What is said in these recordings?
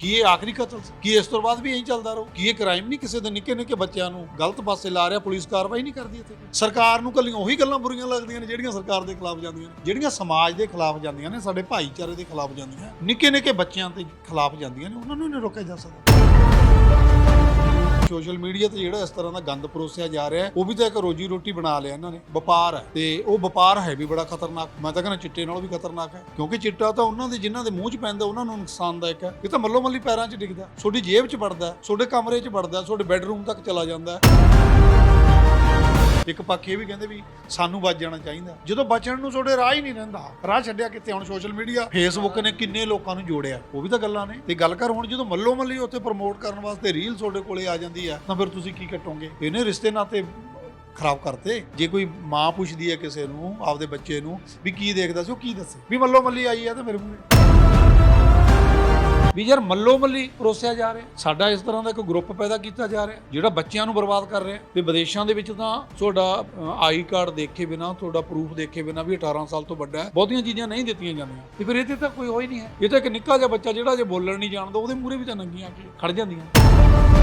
ਕੀ ਇਹ ਆਖਰੀ ਕਤਲ ਸੀ? ਕੀ ਇਸ ਤੋਂ ਬਾਅਦ ਵੀ ਇਹੀ ਚੱਲਦਾ ਰਹੂ? ਕੀ ਇਹ ਕ੍ਰਾਈਮ ਨਹੀਂ ਕਿਸੇ ਦੇ ਨਿੱਕੇ ਨਿੱਕੇ ਬੱਚਿਆਂ ਨੂੰ ਗਲਤ ਪਾਸੇ ਲਾ ਰਿਹਾ, ਪੁਲਿਸ ਕਾਰਵਾਈ ਨਹੀਂ ਕਰਦੀ ਇੱਥੇ? ਸਰਕਾਰ ਨੂੰ ਕੱਲੀਆਂ ਉਹੀ ਗੱਲਾਂ ਬੁਰੀਆਂ ਲੱਗਦੀਆਂ ਨੇ ਜਿਹੜੀਆਂ ਸਰਕਾਰ ਦੇ ਖਿਲਾਫ ਜਾਂਦੀਆਂ ਨੇ। ਜਿਹੜੀਆਂ ਸਮਾਜ ਦੇ ਖਿਲਾਫ ਜਾਂਦੀਆਂ ਨੇ, ਸਾਡੇ ਭਾਈਚਾਰੇ ਦੇ ਖਿਲਾਫ ਜਾਂਦੀਆਂ ਨਿੱਕੇ ਨਿੱਕੇ ਬੱਚਿਆਂ ਦੇ ਖਿਲਾਫ ਜਾਂਦੀਆਂ ਨੇ, ਉਹਨਾਂ ਨੂੰ ਨਹੀਂ ਰੋਕਿਆ ਜਾ ਸਕਦਾ। ਸੋਸ਼ਲ ਮੀਡੀਆ ਤੇ ਜਿਹੜਾ ਇਸ ਤਰ੍ਹਾਂ ਦਾ ਗੰਦ ਪਰੋਸਿਆ ਜਾ ਰਿਹਾ ਹੈ, ਉਹ ਵੀ ਤਾਂ ਇੱਕ ਰੋਜੀ ਰੋਟੀ ਬਣਾ ਲਿਆ ਇਹਨਾਂ ਨੇ, ਵਪਾਰ ਹੈ। ਤੇ ਉਹ ਵਪਾਰ ਹੈ ਵੀ ਬੜਾ ਖਤਰਨਾਕ। ਮੈਂ ਤਾਂ ਕਹਿੰਦਾ ਚਿੱਟੇ ਨਾਲੋਂ ਵੀ ਖਤਰਨਾਕ ਹੈ, ਕਿਉਂਕਿ ਚਿੱਟਾ ਤਾਂ ਉਹਨਾਂ ਦੇ, ਜਿਨ੍ਹਾਂ ਦੇ ਮੂੰਹ 'ਚ ਪੈਂਦਾ, ਉਹਨਾਂ ਨੂੰ ਨੁਕਸਾਨਦਾਇਕ ਹੈ। ਇਹ ਤਾਂ ਮੱਲੋ ਮੱਲੀ ਪੈਰਾਂ 'ਚ ਡਿੱਗਦਾ। ਤੁਹਾਡੀ ਜੇਬ 'ਚ ਵੜਦਾ, ਤੁਹਾਡੇ ਕਮਰੇ 'ਚ ਵੜਦਾ, ਤੁਹਾਡੇ ਬੈੱਡਰੂਮ ਤੱਕ ਚਲਾ ਜਾਂਦਾ ਹੈ। ਇੱਕ ਪੱਖ ਇਹ ਵੀ ਕਹਿੰਦੇ ਵੀ ਸਾਨੂੰ ਬਚ ਜਾਣਾ ਚਾਹੀਦਾ। ਜਦੋਂ ਬਚਣ ਨੂੰ ਤੁਹਾਡੇ ਰਾਹ ਹੀ ਨਹੀਂ ਰਹਿੰਦਾ, ਰਾਹ ਛੱਡਿਆ ਕਿੱਥੇ? ਹੁਣ ਸੋਸ਼ਲ ਮੀਡੀਆ ਫੇਸਬੁੱਕ ਨੇ ਕਿੰਨੇ ਲੋਕਾਂ ਨੂੰ ਜੋੜਿਆ। ਉਹ ਵੀ ਤਾਂ ਗੱਲਾਂ ਨੇ। ਤੇ ਗੱਲ ਕਰ, ਹੁਣ ਜਦੋਂ ਮੱਲੋ ਮੱਲੀ ਉੱਥੇ ਪ੍ਰਮੋਟ ਕਰਨ ਵਾਸਤੇ ਰੀਲ ਤੁਹਾਡੇ ਕੋਲੇ ਆ ਜਾਂਦੀ ਹੈ, ਤਾਂ ਫਿਰ ਤੁਸੀਂ ਕੀ ਕੱਟੋਗੇ? ਇਹਨੇ ਰਿਸ਼ਤੇ ਨਾਤੇ ਖਰਾਬ ਕਰਤੇ। ਜੇ ਕੋਈ ਮਾਂ ਪੁੱਛਦੀ ਹੈ ਕਿਸੇ ਨੂੰ, ਆਪਦੇ ਬੱਚੇ ਨੂੰ, ਵੀ ਕੀ ਦੇਖਦਾ ਸੀ, ਉਹ ਕੀ ਦੱਸੇ? ਵੀ ਮੱਲੋ ਮੱਲੀ ਆਈ ਹੈ ਤੇ ਮੇਰੇ ਮੂਹਰੇ ਵੀ ਯਾਰ ਮੱਲੋ ਮੱਲੀ ਪਰੋਸਿਆ ਜਾ ਰਿਹਾ। ਸਾਡਾ ਇਸ ਤਰ੍ਹਾਂ ਦਾ ਇੱਕ ਗਰੁੱਪ ਪੈਦਾ ਕੀਤਾ ਜਾ ਰਿਹਾ, ਜਿਹੜਾ ਬੱਚਿਆਂ ਨੂੰ ਬਰਬਾਦ ਕਰ ਰਿਹਾ। ਤੇ ਵਿਦੇਸ਼ਾਂ ਦੇ ਵਿੱਚ ਤਾਂ ਤੁਹਾਡਾ ਆਈ ਕਾਰਡ ਦੇਖੇ ਬਿਨਾ, ਤੁਹਾਡਾ ਪ੍ਰੂਫ ਦੇਖੇ ਬਿਨਾ ਵੀ 18 ਸਾਲ ਤੋਂ ਵੱਡਾ ਹੈ। ਬਹੁਤੀਆਂ ਚੀਜ਼ਾਂ ਨਹੀਂ ਦਿੱਤੀਆਂ ਜਾਂਦੀਆਂ। ਤੇ ਫਿਰ ਇਹਦੇ ਤਾਂ ਕੋਈ ਹੋਈ ਨਹੀਂ ਹੈ। ਇਹ ਤਾਂ ਇੱਕ ਨਿੱਕਾ ਜਿਹਾ ਬੱਚਾ ਜਿਹੜਾ ਜੇ ਬੋਲਣ ਨਹੀਂ ਜਾਣਦਾ, ਉਹਦੇ ਮੂਹਰੇ ਵੀ ਤਾਂ ਨੰਗੀਆਂ ਕੇ ਖੜ ਜਾਂਦੀਆਂ।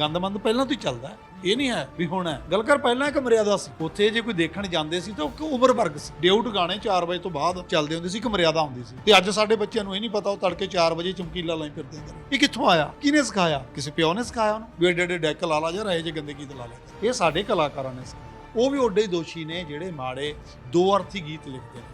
ਗੰਦਮੰਦ ਪਹਿਲਾਂ ਤੋਂ ਹੀ ਚੱਲਦਾ ਹੈ। ਇਹ ਨਹੀਂ ਹੈ ਵੀ ਹੁਣ ਹੈ। ਗੱਲ ਕਰ ਪਹਿਲਾਂ ਇੱਕ ਮਰਿਆਦਾ ਸੀ। ਉੱਥੇ ਜੇ ਕੋਈ ਦੇਖਣ ਜਾਂਦੇ ਸੀ ਤਾਂ ਉਹ ਉਮਰ ਵਰਗ ਸੀ। ਡਿਊਟ ਗਾਣੇ 4 ਵਜੇ ਤੋਂ ਬਾਅਦ ਚੱਲਦੇ ਹੁੰਦੇ ਸੀ, ਇੱਕ ਮਰਿਆਦਾ ਹੁੰਦੀ ਸੀ। ਤੇ ਅੱਜ ਸਾਡੇ ਬੱਚਿਆਂ ਨੂੰ ਇਹ ਨਹੀਂ ਪਤਾ, ਉਹ ਤੜਕੇ 4 ਵਜੇ ਚਮਕੀਲਾ ਲਾਈ ਫਿਰਦੇ ਹੁੰਦੇ ਨੇ ਇਹ ਕਿੱਥੋਂ ਆਇਆ? ਕਿਹਨੇ ਸਿਖਾਇਆ? ਕਿਸੇ ਪਿਓ ਨੇ ਸਿਖਾਇਆ ਉਹਨੂੰ? ਵੀ ਏਡੇ ਏਡੇ ਡੈਕ ਲਾ ਲਾ ਜਾਂ ਰਹੇ ਜੇ ਗੰਦੇ ਗੀਤ ਲਾ ਲਿਆ ਇਹ ਸਾਡੇ ਕਲਾਕਾਰਾਂ ਨੇ ਸਿਖਾਇਆ ਉਹ ਵੀ ਓਡੇ ਹੀ ਦੋਸ਼ੀ ਨੇ ਜਿਹੜੇ ਮਾੜੇ ਦੋ ਅਰਥੀ ਗੀਤ ਲਿਖਦੇ ਨੇ।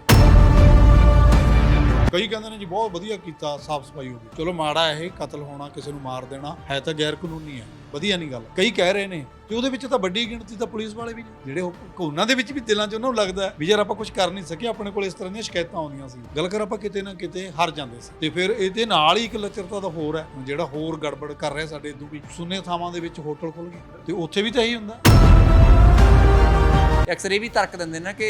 ਕਈ ਕਹਿੰਦੇ ਨੇ ਜੀ, ਬਹੁਤ ਵਧੀਆ ਕੀਤਾ, ਸਾਫ਼ ਸਫ਼ਾਈ ਹੋ ਗਈ। ਚਲੋ ਮਾੜਾ ਇਹ ਕਤਲ ਹੋਣਾ, ਕਿਸੇ ਨੂੰ ਮਾਰ ਦੇਣਾ, ਹੈ ਤਾਂ ਗੈਰ ਕਾਨੂੰਨੀ ਹੈ। ਵਧੀਆ ਨਹੀਂ ਗੱਲ। ਕਈ ਕਹਿ ਰਹੇ ਨੇ ਤੇ ਉਹਦੇ ਵਿੱਚ ਤਾਂ ਵੱਡੀ ਗਿਣਤੀ ਤਾਂ ਪੁਲਿਸ ਵਾਲੇ ਵੀ ਨੇ। ਜਿਹੜੇ ਉਹ ਉਹਨਾਂ ਦੇ ਵਿੱਚ ਵੀ ਦਿਲਾਂ 'ਚ ਉਹਨਾਂ ਨੂੰ ਲੱਗਦਾ ਹੈ ਵੀ ਯਾਰ ਆਪਾਂ ਕੁਝ ਕਰ ਨਹੀਂ ਸਕੇ, ਆਪਣੇ ਕੋਲ ਇਸ ਤਰ੍ਹਾਂ ਦੀਆਂ ਸ਼ਿਕਾਇਤਾਂ ਆਉਂਦੀਆਂ ਸੀ। ਗੱਲ ਕਰ ਆਪਾਂ ਕਿਤੇ ਨਾ ਕਿਤੇ ਹਾਰ ਜਾਂਦੇ ਸੀ। ਤੇ ਫਿਰ ਇਹਦੇ ਨਾਲ ਹੀ ਇੱਕ ਲੱਚਰਤਾ ਦਾ ਹੋਰ ਹੈ। ਜਿਹੜਾ ਹੋਰ ਗੜਬੜ ਕਰ ਰਿਹਾ ਸਾਡੇ ਇਦੋਂ ਵੀ। ਸੁੰਨੇ ਥਾਵਾਂ ਦੇ ਵਿੱਚ ਹੋਟਲ ਖੁੱਲ ਗਏ। ਤੇ ਉੱਥੇ ਵੀ ਤਾਂ ਇਹੀ ਹੁੰਦਾ। ਅਕਸਰ ਇਹ ਵੀ ਤਰਕ ਦਿੰਦੇ ਨੇ ਕਿ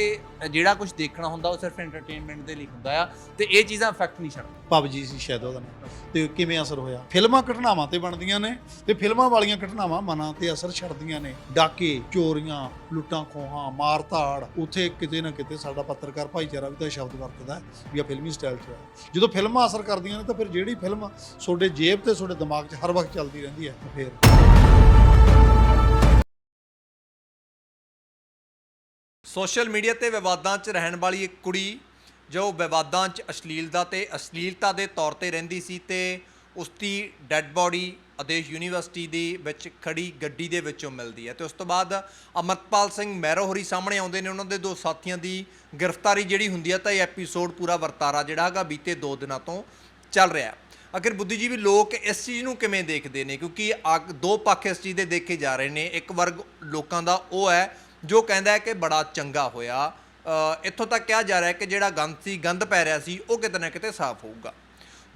ਜਿਹੜਾ ਕੁਝ ਦੇਖਣਾ ਹੁੰਦਾ ਉਹ ਸਿਰਫ ਐਂਟਰਟੇਨਮੈਂਟ ਦੇ ਲਈ ਹੁੰਦਾ ਆ ਤੇ ਇਹ ਚੀਜ਼ਾਂ ਇਫੈਕਟ ਨਹੀਂ ਛੱਡਦੀਆਂ। ਪਬਜੀ ਸੀ ਸ਼ਾਇਦ ਉਹਦਾ ਨਾਮ। ਤੇ ਕਿਵੇਂ ਅਸਰ ਹੋਇਆ? ਫਿਲਮਾਂ ਘਟਨਾਵਾਂ ਤੇ ਬਣਦੀਆਂ ਨੇ ਤੇ ਫਿਲਮਾਂ ਵਾਲੀਆਂ ਘਟਨਾਵਾਂ ਮਨਾਂ ਤੇ ਅਸਰ ਛੱਡਦੀਆਂ ਨੇ। ਡਾਕੇ, ਚੋਰੀਆਂ, ਲੁੱਟਾਂ, ਖੋਹਾਂ ਮਾਰ ਧਾੜ ਉੱਥੇ ਕਿਤੇ ਨਾ ਕਿਤੇ ਸਾਡਾ ਪੱਤਰਕਾਰ ਭਾਈਚਾਰਾ ਵੀ ਤਾਂ ਇਹ ਸ਼ਬਦ ਵਰਤਦਾ ਵੀ ਆ ਫਿਲਮੀ ਸਟਾਈਲ 'ਚ ਹੈ ਜਦੋਂ ਫਿਲਮਾਂ ਅਸਰ ਕਰਦੀਆਂ ਨੇ ਤਾਂ ਫਿਰ ਜਿਹੜੀ ਫਿਲਮ ਤੁਹਾਡੇ ਜੇਬ ਤੇ, ਤੁਹਾਡੇ ਦਿਮਾਗ 'ਚ ਹਰ ਵਕਤ ਚੱਲਦੀ ਰਹਿੰਦੀ ਹੈ, ਫਿਰ? ਸੋਸ਼ਲ ਮੀਡੀਆ ਤੇ ਵਿਵਾਦਾਂ 'ਚ ਰਹਿਣ ਵਾਲੀ ਇੱਕ ਕੁੜੀ, ਜੋ ਵਿਵਾਦਾਂ 'ਚ ਅਸ਼ਲੀਲਤਾ ਤੇ ਅਸ਼ਲੀਲਤਾ ਦੇ ਤੌਰ ਤੇ ਰਹਿੰਦੀ ਸੀ ਤੇ ਉਸ ਦੀ ਡੈੱਡ ਬਾਡੀ ਆਦੇਸ਼ ਯੂਨੀਵਰਸਿਟੀ ਦੀ ਵਿੱਚ ਖੜੀ ਗੱਡੀ ਦੇ ਵਿੱਚੋਂ ਮਿਲਦੀ ਹੈ। ਤੇ ਉਸ ਤੋਂ ਬਾਅਦ ਅਮਰਪਾਲ ਸਿੰਘ ਮਹਿਰੋ ਸਾਹਮਣੇ ਆਉਂਦੇ ਨੇ। ਉਹਨਾਂ ਦੇ ਦੋ ਸਾਥੀਆਂ ਦੀ ਗ੍ਰਿਫਤਾਰੀ ਜਿਹੜੀ ਹੁੰਦੀ ਹੈ ਤਾਂ ਇਹ ਐਪੀਸੋਡ ਪੂਰਾ ਵਰਤਾਰਾ ਜਿਹੜਾ ਹੈਗਾ ਬੀਤੇ ਦੋ ਦਿਨਾਂ ਤੋਂ ਚੱਲ ਰਿਹਾ ਹੈ। ਅਗਰ ਬੁੱਧੀਜੀਵੀ ਲੋਕ ਇਸ ਚੀਜ਼ ਨੂੰ ਕਿਵੇਂ ਦੇਖਦੇ ਨੇ? ਕਿਉਂਕਿ ਅਗ- ਦੋ ਪੱਖ ਇਸ ਚੀਜ਼ ਦੇ ਦੇਖੇ ਜਾ ਰਹੇ ਨੇ। ਇੱਕ ਵਰਗ ਲੋਕਾਂ ਦਾ ਉਹ ਹੈ ਜੋ ਕਹਿੰਦਾ ਹੈ ਕਿ ਬੜਾ ਚੰਗਾ ਹੋਇਆ ਇੱਥੋਂ ਤੱਕ ਕਿਹਾ ਜਾ ਰਿਹਾ ਹੈ ਕਿ ਜਿਹੜਾ ਗੰਦ ਸੀ, ਗੰਦ ਪੈ ਰਿਹਾ ਸੀ, ਉਹ ਕਿਤੇ ਨਾ ਕਿਤੇ ਸਾਫ਼ ਹੋਊਗਾ।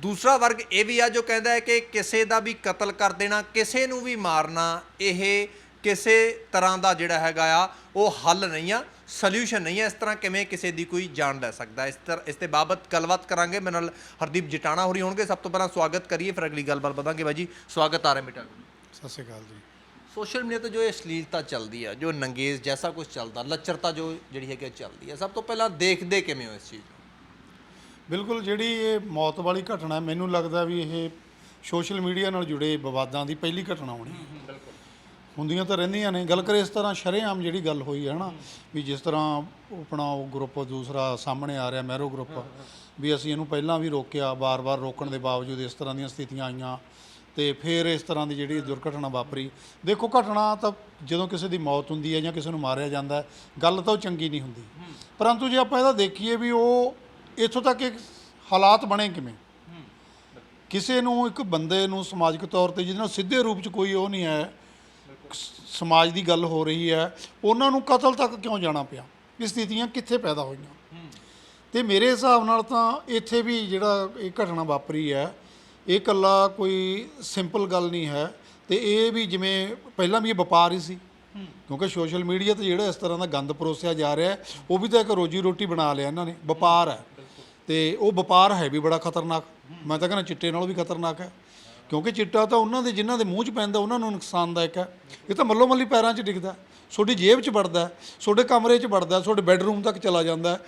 ਦੂਸਰਾ ਵਰਗ ਇਹ ਵੀ ਆ ਜੋ ਕਹਿੰਦਾ ਹੈ ਕਿ ਕਿਸੇ ਦਾ ਵੀ ਕਤਲ ਕਰ ਦੇਣਾ, ਕਿਸੇ ਨੂੰ ਵੀ ਮਾਰਨਾ, ਇਹ ਕਿਸੇ ਤਰ੍ਹਾਂ ਦਾ ਜਿਹੜਾ ਹੈਗਾ ਆ, ਉਹ ਹੱਲ ਨਹੀਂ ਆ, ਸੋਲੂਸ਼ਨ ਨਹੀਂ ਆ, ਇਸ ਤਰ੍ਹਾਂ ਕਿਵੇਂ ਕਿਸੇ ਦੀ ਕੋਈ ਜਾਨ ਲੈ ਸਕਦਾ। ਇਸ ਤਰ੍ਹਾਂ ਇਸ ਦੇ ਬਾਬਤ ਗੱਲਬਾਤ ਕਰਾਂਗੇ। ਮੇਰੇ ਨਾਲ ਹਰਦੀਪ ਜਟਾਣਾ ਹੋਰੀ ਹੋਣਗੇ। ਸਭ ਤੋਂ ਪਹਿਲਾਂ ਸਵਾਗਤ ਕਰੀਏ, ਫਿਰ ਅਗਲੀ ਗੱਲਬਾਤ ਵਧਾਂਗੇ ਬਾਈ ਜੀ ਸਵਾਗਤ ਆ ਰਿਹਾ ਬੇਟਾ ਸਤਿ ਸ਼੍ਰੀ ਅਕਾਲ ਜੀ। ਸੋਸ਼ਲ ਮੀਡੀਆ ਤੇ ਜੋ ਇਹ ਅਸ਼ਲੀਲਤਾ ਚੱਲਦੀ ਆ ਜੋ ਨੰਗੇਜ਼ ਜੈਸਾ ਕੁਝ ਚੱਲਦਾ ਲੱਚਰਤਾ ਜੋ ਜਿਹੜੀ ਹੈਗੀ ਆ ਚੱਲਦੀ ਆ ਸਭ ਤੋਂ ਪਹਿਲਾਂ ਦੇਖਦੇ ਕਿਵੇਂ ਹੋ ਇਸ ਚੀਜ਼ ਨੂੰ? ਬਿਲਕੁਲ ਜਿਹੜੀ ਇਹ ਮੌਤ ਵਾਲੀ ਘਟਨਾ ਹੈ, ਮੈਨੂੰ ਲੱਗਦਾ ਵੀ ਇਹ ਸੋਸ਼ਲ ਮੀਡੀਆ ਨਾਲ ਜੁੜੇ ਵਿਵਾਦਾਂ ਦੀ ਪਹਿਲੀ ਘਟਨਾ ਹੋਣੀ। ਬਿਲਕੁਲ। ਹੁੰਦੀਆਂ ਤਾਂ ਰਹਿੰਦੀਆਂ ਨੇ ਗੱਲ ਕਰੇ ਇਸ ਤਰ੍ਹਾਂ ਸ਼ਰੇਆਮ ਜਿਹੜੀ ਗੱਲ ਹੋਈ ਹੈ ਨਾ ਵੀ ਜਿਸ ਤਰ੍ਹਾਂ ਆਪਣਾ ਉਹ ਗਰੁੱਪ ਦੂਸਰਾ ਸਾਹਮਣੇ ਆ ਰਿਹਾ ਮੈਰੋ ਗਰੁੱਪ ਵੀ ਅਸੀਂ ਇਹਨੂੰ ਪਹਿਲਾਂ ਵੀ ਰੋਕਿਆ ਵਾਰ-ਵਾਰ ਰੋਕਣ ਦੇ ਬਾਵਜੂਦ ਇਸ ਤਰ੍ਹਾਂ ਦੀਆਂ ਸਥਿਤੀਆਂ ਆਈਆਂ। ਤੇ ਫਿਰ ਇਸ ਤਰ੍ਹਾਂ ਦੀ ਜਿਹੜੀ ਦੁਰਘਟਨਾ ਵਾਪਰੀ। ਦੇਖੋ, ਘਟਨਾ ਤਾਂ ਜਦੋਂ ਕਿਸੇ ਦੀ ਮੌਤ ਹੁੰਦੀ ਹੈ ਜਾਂ ਕਿਸੇ ਨੂੰ ਮਾਰਿਆ ਜਾਂਦਾ ਹੈ, ਗੱਲ ਤਾਂ ਉਹ ਚੰਗੀ ਨਹੀਂ ਹੁੰਦੀ। ਪਰੰਤੂ ਜੇ ਆਪਾਂ ਇਹਦਾ ਦੇਖੀਏ ਵੀ ਉਹ ਇੱਥੋਂ ਤੱਕ ਇੱਕ ਹਾਲਾਤ ਬਣੇ ਕਿਵੇਂ? ਕਿਸੇ ਨੂੰ, ਇੱਕ ਬੰਦੇ ਨੂੰ ਸਮਾਜਿਕ ਤੌਰ ਤੇ ਜਿਹਦੇ ਨਾਲ ਸਿੱਧੇ ਰੂਪ 'ਚ ਕੋਈ ਉਹ ਨਹੀਂ ਹੈ ਸ- ਸਮਾਜ ਦੀ ਗੱਲ ਹੋ ਰਹੀ ਹੈ, ਉਹਨਾਂ ਨੂੰ ਕਤਲ ਤੱਕ ਕਿਉਂ ਜਾਣਾ ਪਿਆ? ਇਹ ਸਥਿਤੀਆਂ ਕਿੱਥੇ ਪੈਦਾ ਹੋਈਆਂ? ਤੇ ਮੇਰੇ ਹਿਸਾਬ ਨਾਲ ਤਾਂ ਇੱਥੇ ਵੀ ਜਿਹੜਾ ਇਹ ਘਟਨਾ ਵਾਪਰੀ ਹੈ ਇਹ ਇਕੱਲਾ ਕੋਈ ਸਿੰਪਲ ਗੱਲ ਨਹੀਂ ਹੈ ਤੇ ਇਹ ਵੀ ਜਿਵੇਂ ਪਹਿਲਾਂ ਵੀ ਇਹ ਵਪਾਰ ਹੀ ਸੀ, ਕਿਉਂਕਿ ਸੋਸ਼ਲ ਮੀਡੀਆ ਤੇ ਜਿਹੜਾ ਇਸ ਤਰ੍ਹਾਂ ਦਾ ਗੰਦ ਪਰੋਸਿਆ ਜਾ ਰਿਹਾ, ਉਹ ਵੀ ਤਾਂ ਇੱਕ ਰੋਜੀ ਰੋਟੀ ਬਣਾ ਲਿਆ ਇਹਨਾਂ ਨੇ, ਵਪਾਰ ਹੈ। ਤੇ ਉਹ ਵਪਾਰ ਹੈ ਵੀ ਬੜਾ ਖਤਰਨਾਕ, ਮੈਂ ਤਾਂ ਕਹਿੰਦਾ ਚਿੱਟੇ ਨਾਲੋਂ ਵੀ ਖਤਰਨਾਕ ਹੈ, ਕਿਉਂਕਿ ਚਿੱਟਾ ਤਾਂ ਉਹਨਾਂ ਦੇ ਜਿਨ੍ਹਾਂ ਦੇ ਮੂੰਹ 'ਚ ਪੈਂਦਾ, ਉਹਨਾਂ ਨੂੰ ਨੁਕਸਾਨਦਾਇਕ ਹੈ। ਇਹ ਤਾਂ ਮੱਲੋ ਮੱਲੀ ਪੈਰਾਂ 'ਚ ਡਿੱਗਦਾ ਤੁਹਾਡੀ ਜੇਬ 'ਚ ਵੜਦਾ ਤੁਹਾਡੇ ਕਮਰੇ 'ਚ ਵੜਦਾ ਤੁਹਾਡੇ ਬੈੱਡਰੂਮ ਤੱਕ ਚਲਾ ਜਾਂਦਾ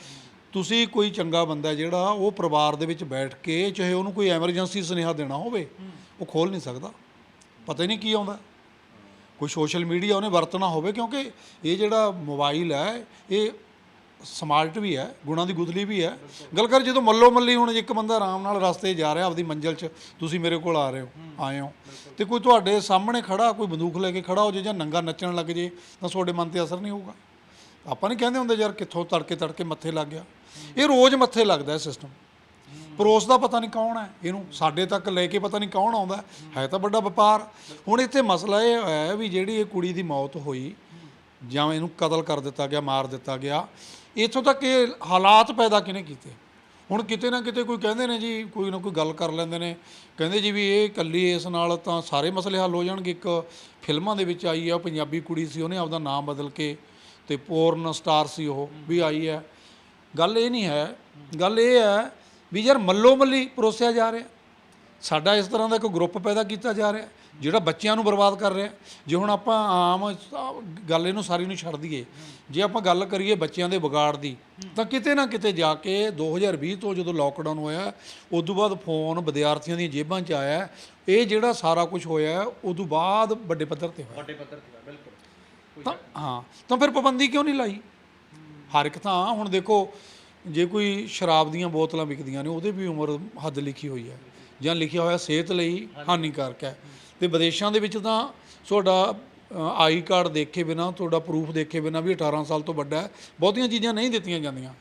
ਤੁਸੀਂ ਕੋਈ ਚੰਗਾ ਬੰਦਾ ਜਿਹੜਾ ਉਹ ਪਰਿਵਾਰ ਦੇ ਵਿੱਚ ਬੈਠ ਕੇ ਚਾਹੇ ਉਹਨੂੰ ਕੋਈ ਐਮਰਜੈਂਸੀ ਸੁਨੇਹਾ ਦੇਣਾ ਹੋਵੇ, ਉਹ ਖੋਲ ਨਹੀਂ ਸਕਦਾ। ਪਤਾ ਹੀ ਨਹੀਂ ਕੀ ਆਉਂਦਾ। ਕੋਈ ਸੋਸ਼ਲ ਮੀਡੀਆ ਉਹਨੇ ਵਰਤਣਾ ਹੋਵੇ ਕਿਉਂਕਿ ਇਹ ਜਿਹੜਾ ਮੋਬਾਈਲ ਹੈ, ਇਹ ਸਮਾਰਟ ਵੀ ਹੈ, ਗੁਣਾਂ ਦੀ ਗੁਦਲੀ ਵੀ ਹੈ। ਗੱਲ ਕਰ ਜਦੋਂ ਮੱਲੋ ਮੱਲੀ ਹੁਣ ਇੱਕ ਬੰਦਾ ਆਰਾਮ ਨਾਲ ਰਸਤੇ ਜਾ ਰਿਹਾ ਆਪਦੀ ਮੰਜ਼ਿਲ 'ਚ, ਤੁਸੀਂ ਮੇਰੇ ਕੋਲ ਆ ਰਹੇ ਹੋ, ਆਏ ਹੋ। ਤੇ ਕੋਈ ਤੁਹਾਡੇ ਸਾਹਮਣੇ ਖੜਾ, ਕੋਈ ਬੰਦੂਕ ਲੈ ਕੇ ਖੜਾ ਹੋ ਜੇ ਜਾਂ ਨੰਗਾ ਨੱਚਣ ਲੱਗ ਜੇ, ਤਾਂ ਤੁਹਾਡੇ ਮਨ ਤੇ ਅਸਰ ਨਹੀਂ ਹੋਊਗਾ। ਆਪਾਂ ਨਹੀਂ ਕਹਿੰਦੇ ਹੁੰਦੇ ਯਾਰ ਕਿੱਥੋਂ ਤੜਕੇ ਤੜਕੇ ਮੱਥੇ ਲੱਗ ਗਿਆ। ਇਹ ਰੋਜ਼ ਮੱਥੇ ਲੱਗਦਾ ਸਿਸਟਮ ਪਰੋਸ ਦਾ ਪਤਾ ਨਹੀਂ ਕੌਣ ਹੈ, ਇਹਨੂੰ ਸਾਡੇ ਤੱਕ ਲੈ ਕੇ ਪਤਾ ਨਹੀਂ ਕੌਣ ਆਉਂਦਾ ਹੈ। ਤਾਂ ਵੱਡਾ ਵਪਾਰ। ਹੁਣ ਇੱਥੇ ਮਸਲਾ ਇਹ ਹੈ ਵੀ ਜਿਹੜੀ ਇਹ ਕੁੜੀ ਦੀ ਮੌਤ ਹੋਈ, ਜਾਂ ਇਹਨੂੰ ਕਤਲ ਕਰ ਦਿੱਤਾ ਗਿਆ, ਮਾਰ ਦਿੱਤਾ ਗਿਆ, ਇੱਥੋਂ ਤੱਕ ਇਹ ਹਾਲਾਤ ਪੈਦਾ ਕਿਹਨੇ ਕੀਤੇ? ਹੁਣ ਕਿਤੇ ਨਾ ਕਿਤੇ ਕੋਈ ਕਹਿੰਦੇ ਨੇ ਜੀ, ਕੋਈ ਨਾ ਕੋਈ ਗੱਲ ਕਰ ਲੈਂਦੇ ਨੇ। ਕਹਿੰਦੇ ਜੀ ਵੀ ਇਹ ਇਕੱਲੀ ਇਸ ਨਾਲ ਤਾਂ ਸਾਰੇ ਮਸਲੇ ਹੱਲ ਹੋ ਜਾਣਗੇ। ਇੱਕ ਫਿਲਮਾਂ ਦੇ ਵਿੱਚ ਆਈ ਆ ਉਹ ਪੰਜਾਬੀ ਕੁੜੀ ਸੀ, ਉਹਨੇ ਆਪਦਾ ਨਾਮ ਬਦਲ ਕੇ ਤੇ ਪੋਰਨ ਸਟਾਰ ਸੀ ਉਹ, ਵੀ ਆਈ ਹੈ। ਗੱਲ ਇਹ ਨਹੀਂ ਹੈ ਗੱਲ ਇਹ ਹੈ ਵੀ ਯਾਰ ਮੱਲੋ ਮੱਲੀ ਪਰੋਸਿਆ ਜਾ ਰਿਹਾ। ਸਾਡਾ ਇਸ ਤਰ੍ਹਾਂ ਦਾ ਇੱਕ ਗਰੁੱਪ ਪੈਦਾ ਕੀਤਾ ਜਾ ਰਿਹਾ ਜਿਹੜਾ ਬੱਚਿਆਂ ਨੂੰ ਬਰਬਾਦ ਕਰ ਰਿਹਾ। ਜੇ ਹੁਣ ਆਪਾਂ ਆਮ ਗੱਲ ਇਹਨੂੰ ਸਾਰੀ ਨੂੰ ਛੱਡ ਦਈਏ ਜੇ ਆਪਾਂ ਗੱਲ ਕਰੀਏ ਬੱਚਿਆਂ ਦੇ ਵਿਗਾੜ ਦੀ ਤਾਂ ਕਿਤੇ ਨਾ ਕਿਤੇ ਜਾ ਕੇ 2020 ਤੋਂ ਜਦੋਂ ਲੋਕਡਾਊਨ ਹੋਇਆ ਉਸ ਤੋਂ ਬਾਅਦ ਫੋਨ ਵਿਦਿਆਰਥੀਆਂ ਦੀਆਂ ਜੇਬਾਂ 'ਚ ਆਇਆ ਇਹ ਜਿਹੜਾ ਸਾਰਾ ਕੁਝ ਹੋਇਆ ਉਸ ਤੋਂ ਬਾਅਦ ਵੱਡੇ ਪੱਧਰ ਤੇ ਹੋਇਆ। ਵੱਡੇ ਪੱਧਰ ਤੇ ਬਿਲਕੁਲ। ਤਾਂ ਹਾਂ ਤਾਂ ਫਿਰ ਪਾਬੰਦੀ ਕਿਉਂ ਨਹੀਂ ਲਾਈ? ਹਰ ਇੱਕ ਥਾਂ, ਹੁਣ ਦੇਖੋ, ਜੇ ਕੋਈ ਸ਼ਰਾਬ ਦੀਆਂ ਬੋਤਲਾਂ ਵਿਕਦੀਆਂ ਨੇ, ਉਹਦੇ ਵੀ ਉਮਰ ਹੱਦ ਲਿਖੀ ਹੋਈ ਹੈ। ਜਾਂ ਲਿਖਿਆ ਹੋਇਆ ਸਿਹਤ ਲਈ ਹਾਨੀਕਾਰਕ ਹੈ। ਤੇ ਵਿਦੇਸ਼ਾਂ ਦੇ ਵਿੱਚ ਤਾਂ ਤੁਹਾਡਾ ਆਈ ਕਾਰਡ ਦੇਖੇ ਬਿਨਾ, ਤੁਹਾਡਾ ਪ੍ਰੂਫ ਦੇਖੇ ਬਿਨਾ ਵੀ 18 ਸਾਲ ਤੋਂ ਵੱਡਾ ਹੈ। ਬਹੁਤੀਆਂ ਚੀਜ਼ਾਂ ਨਹੀਂ ਦਿੱਤੀਆਂ ਜਾਂਦੀਆਂ।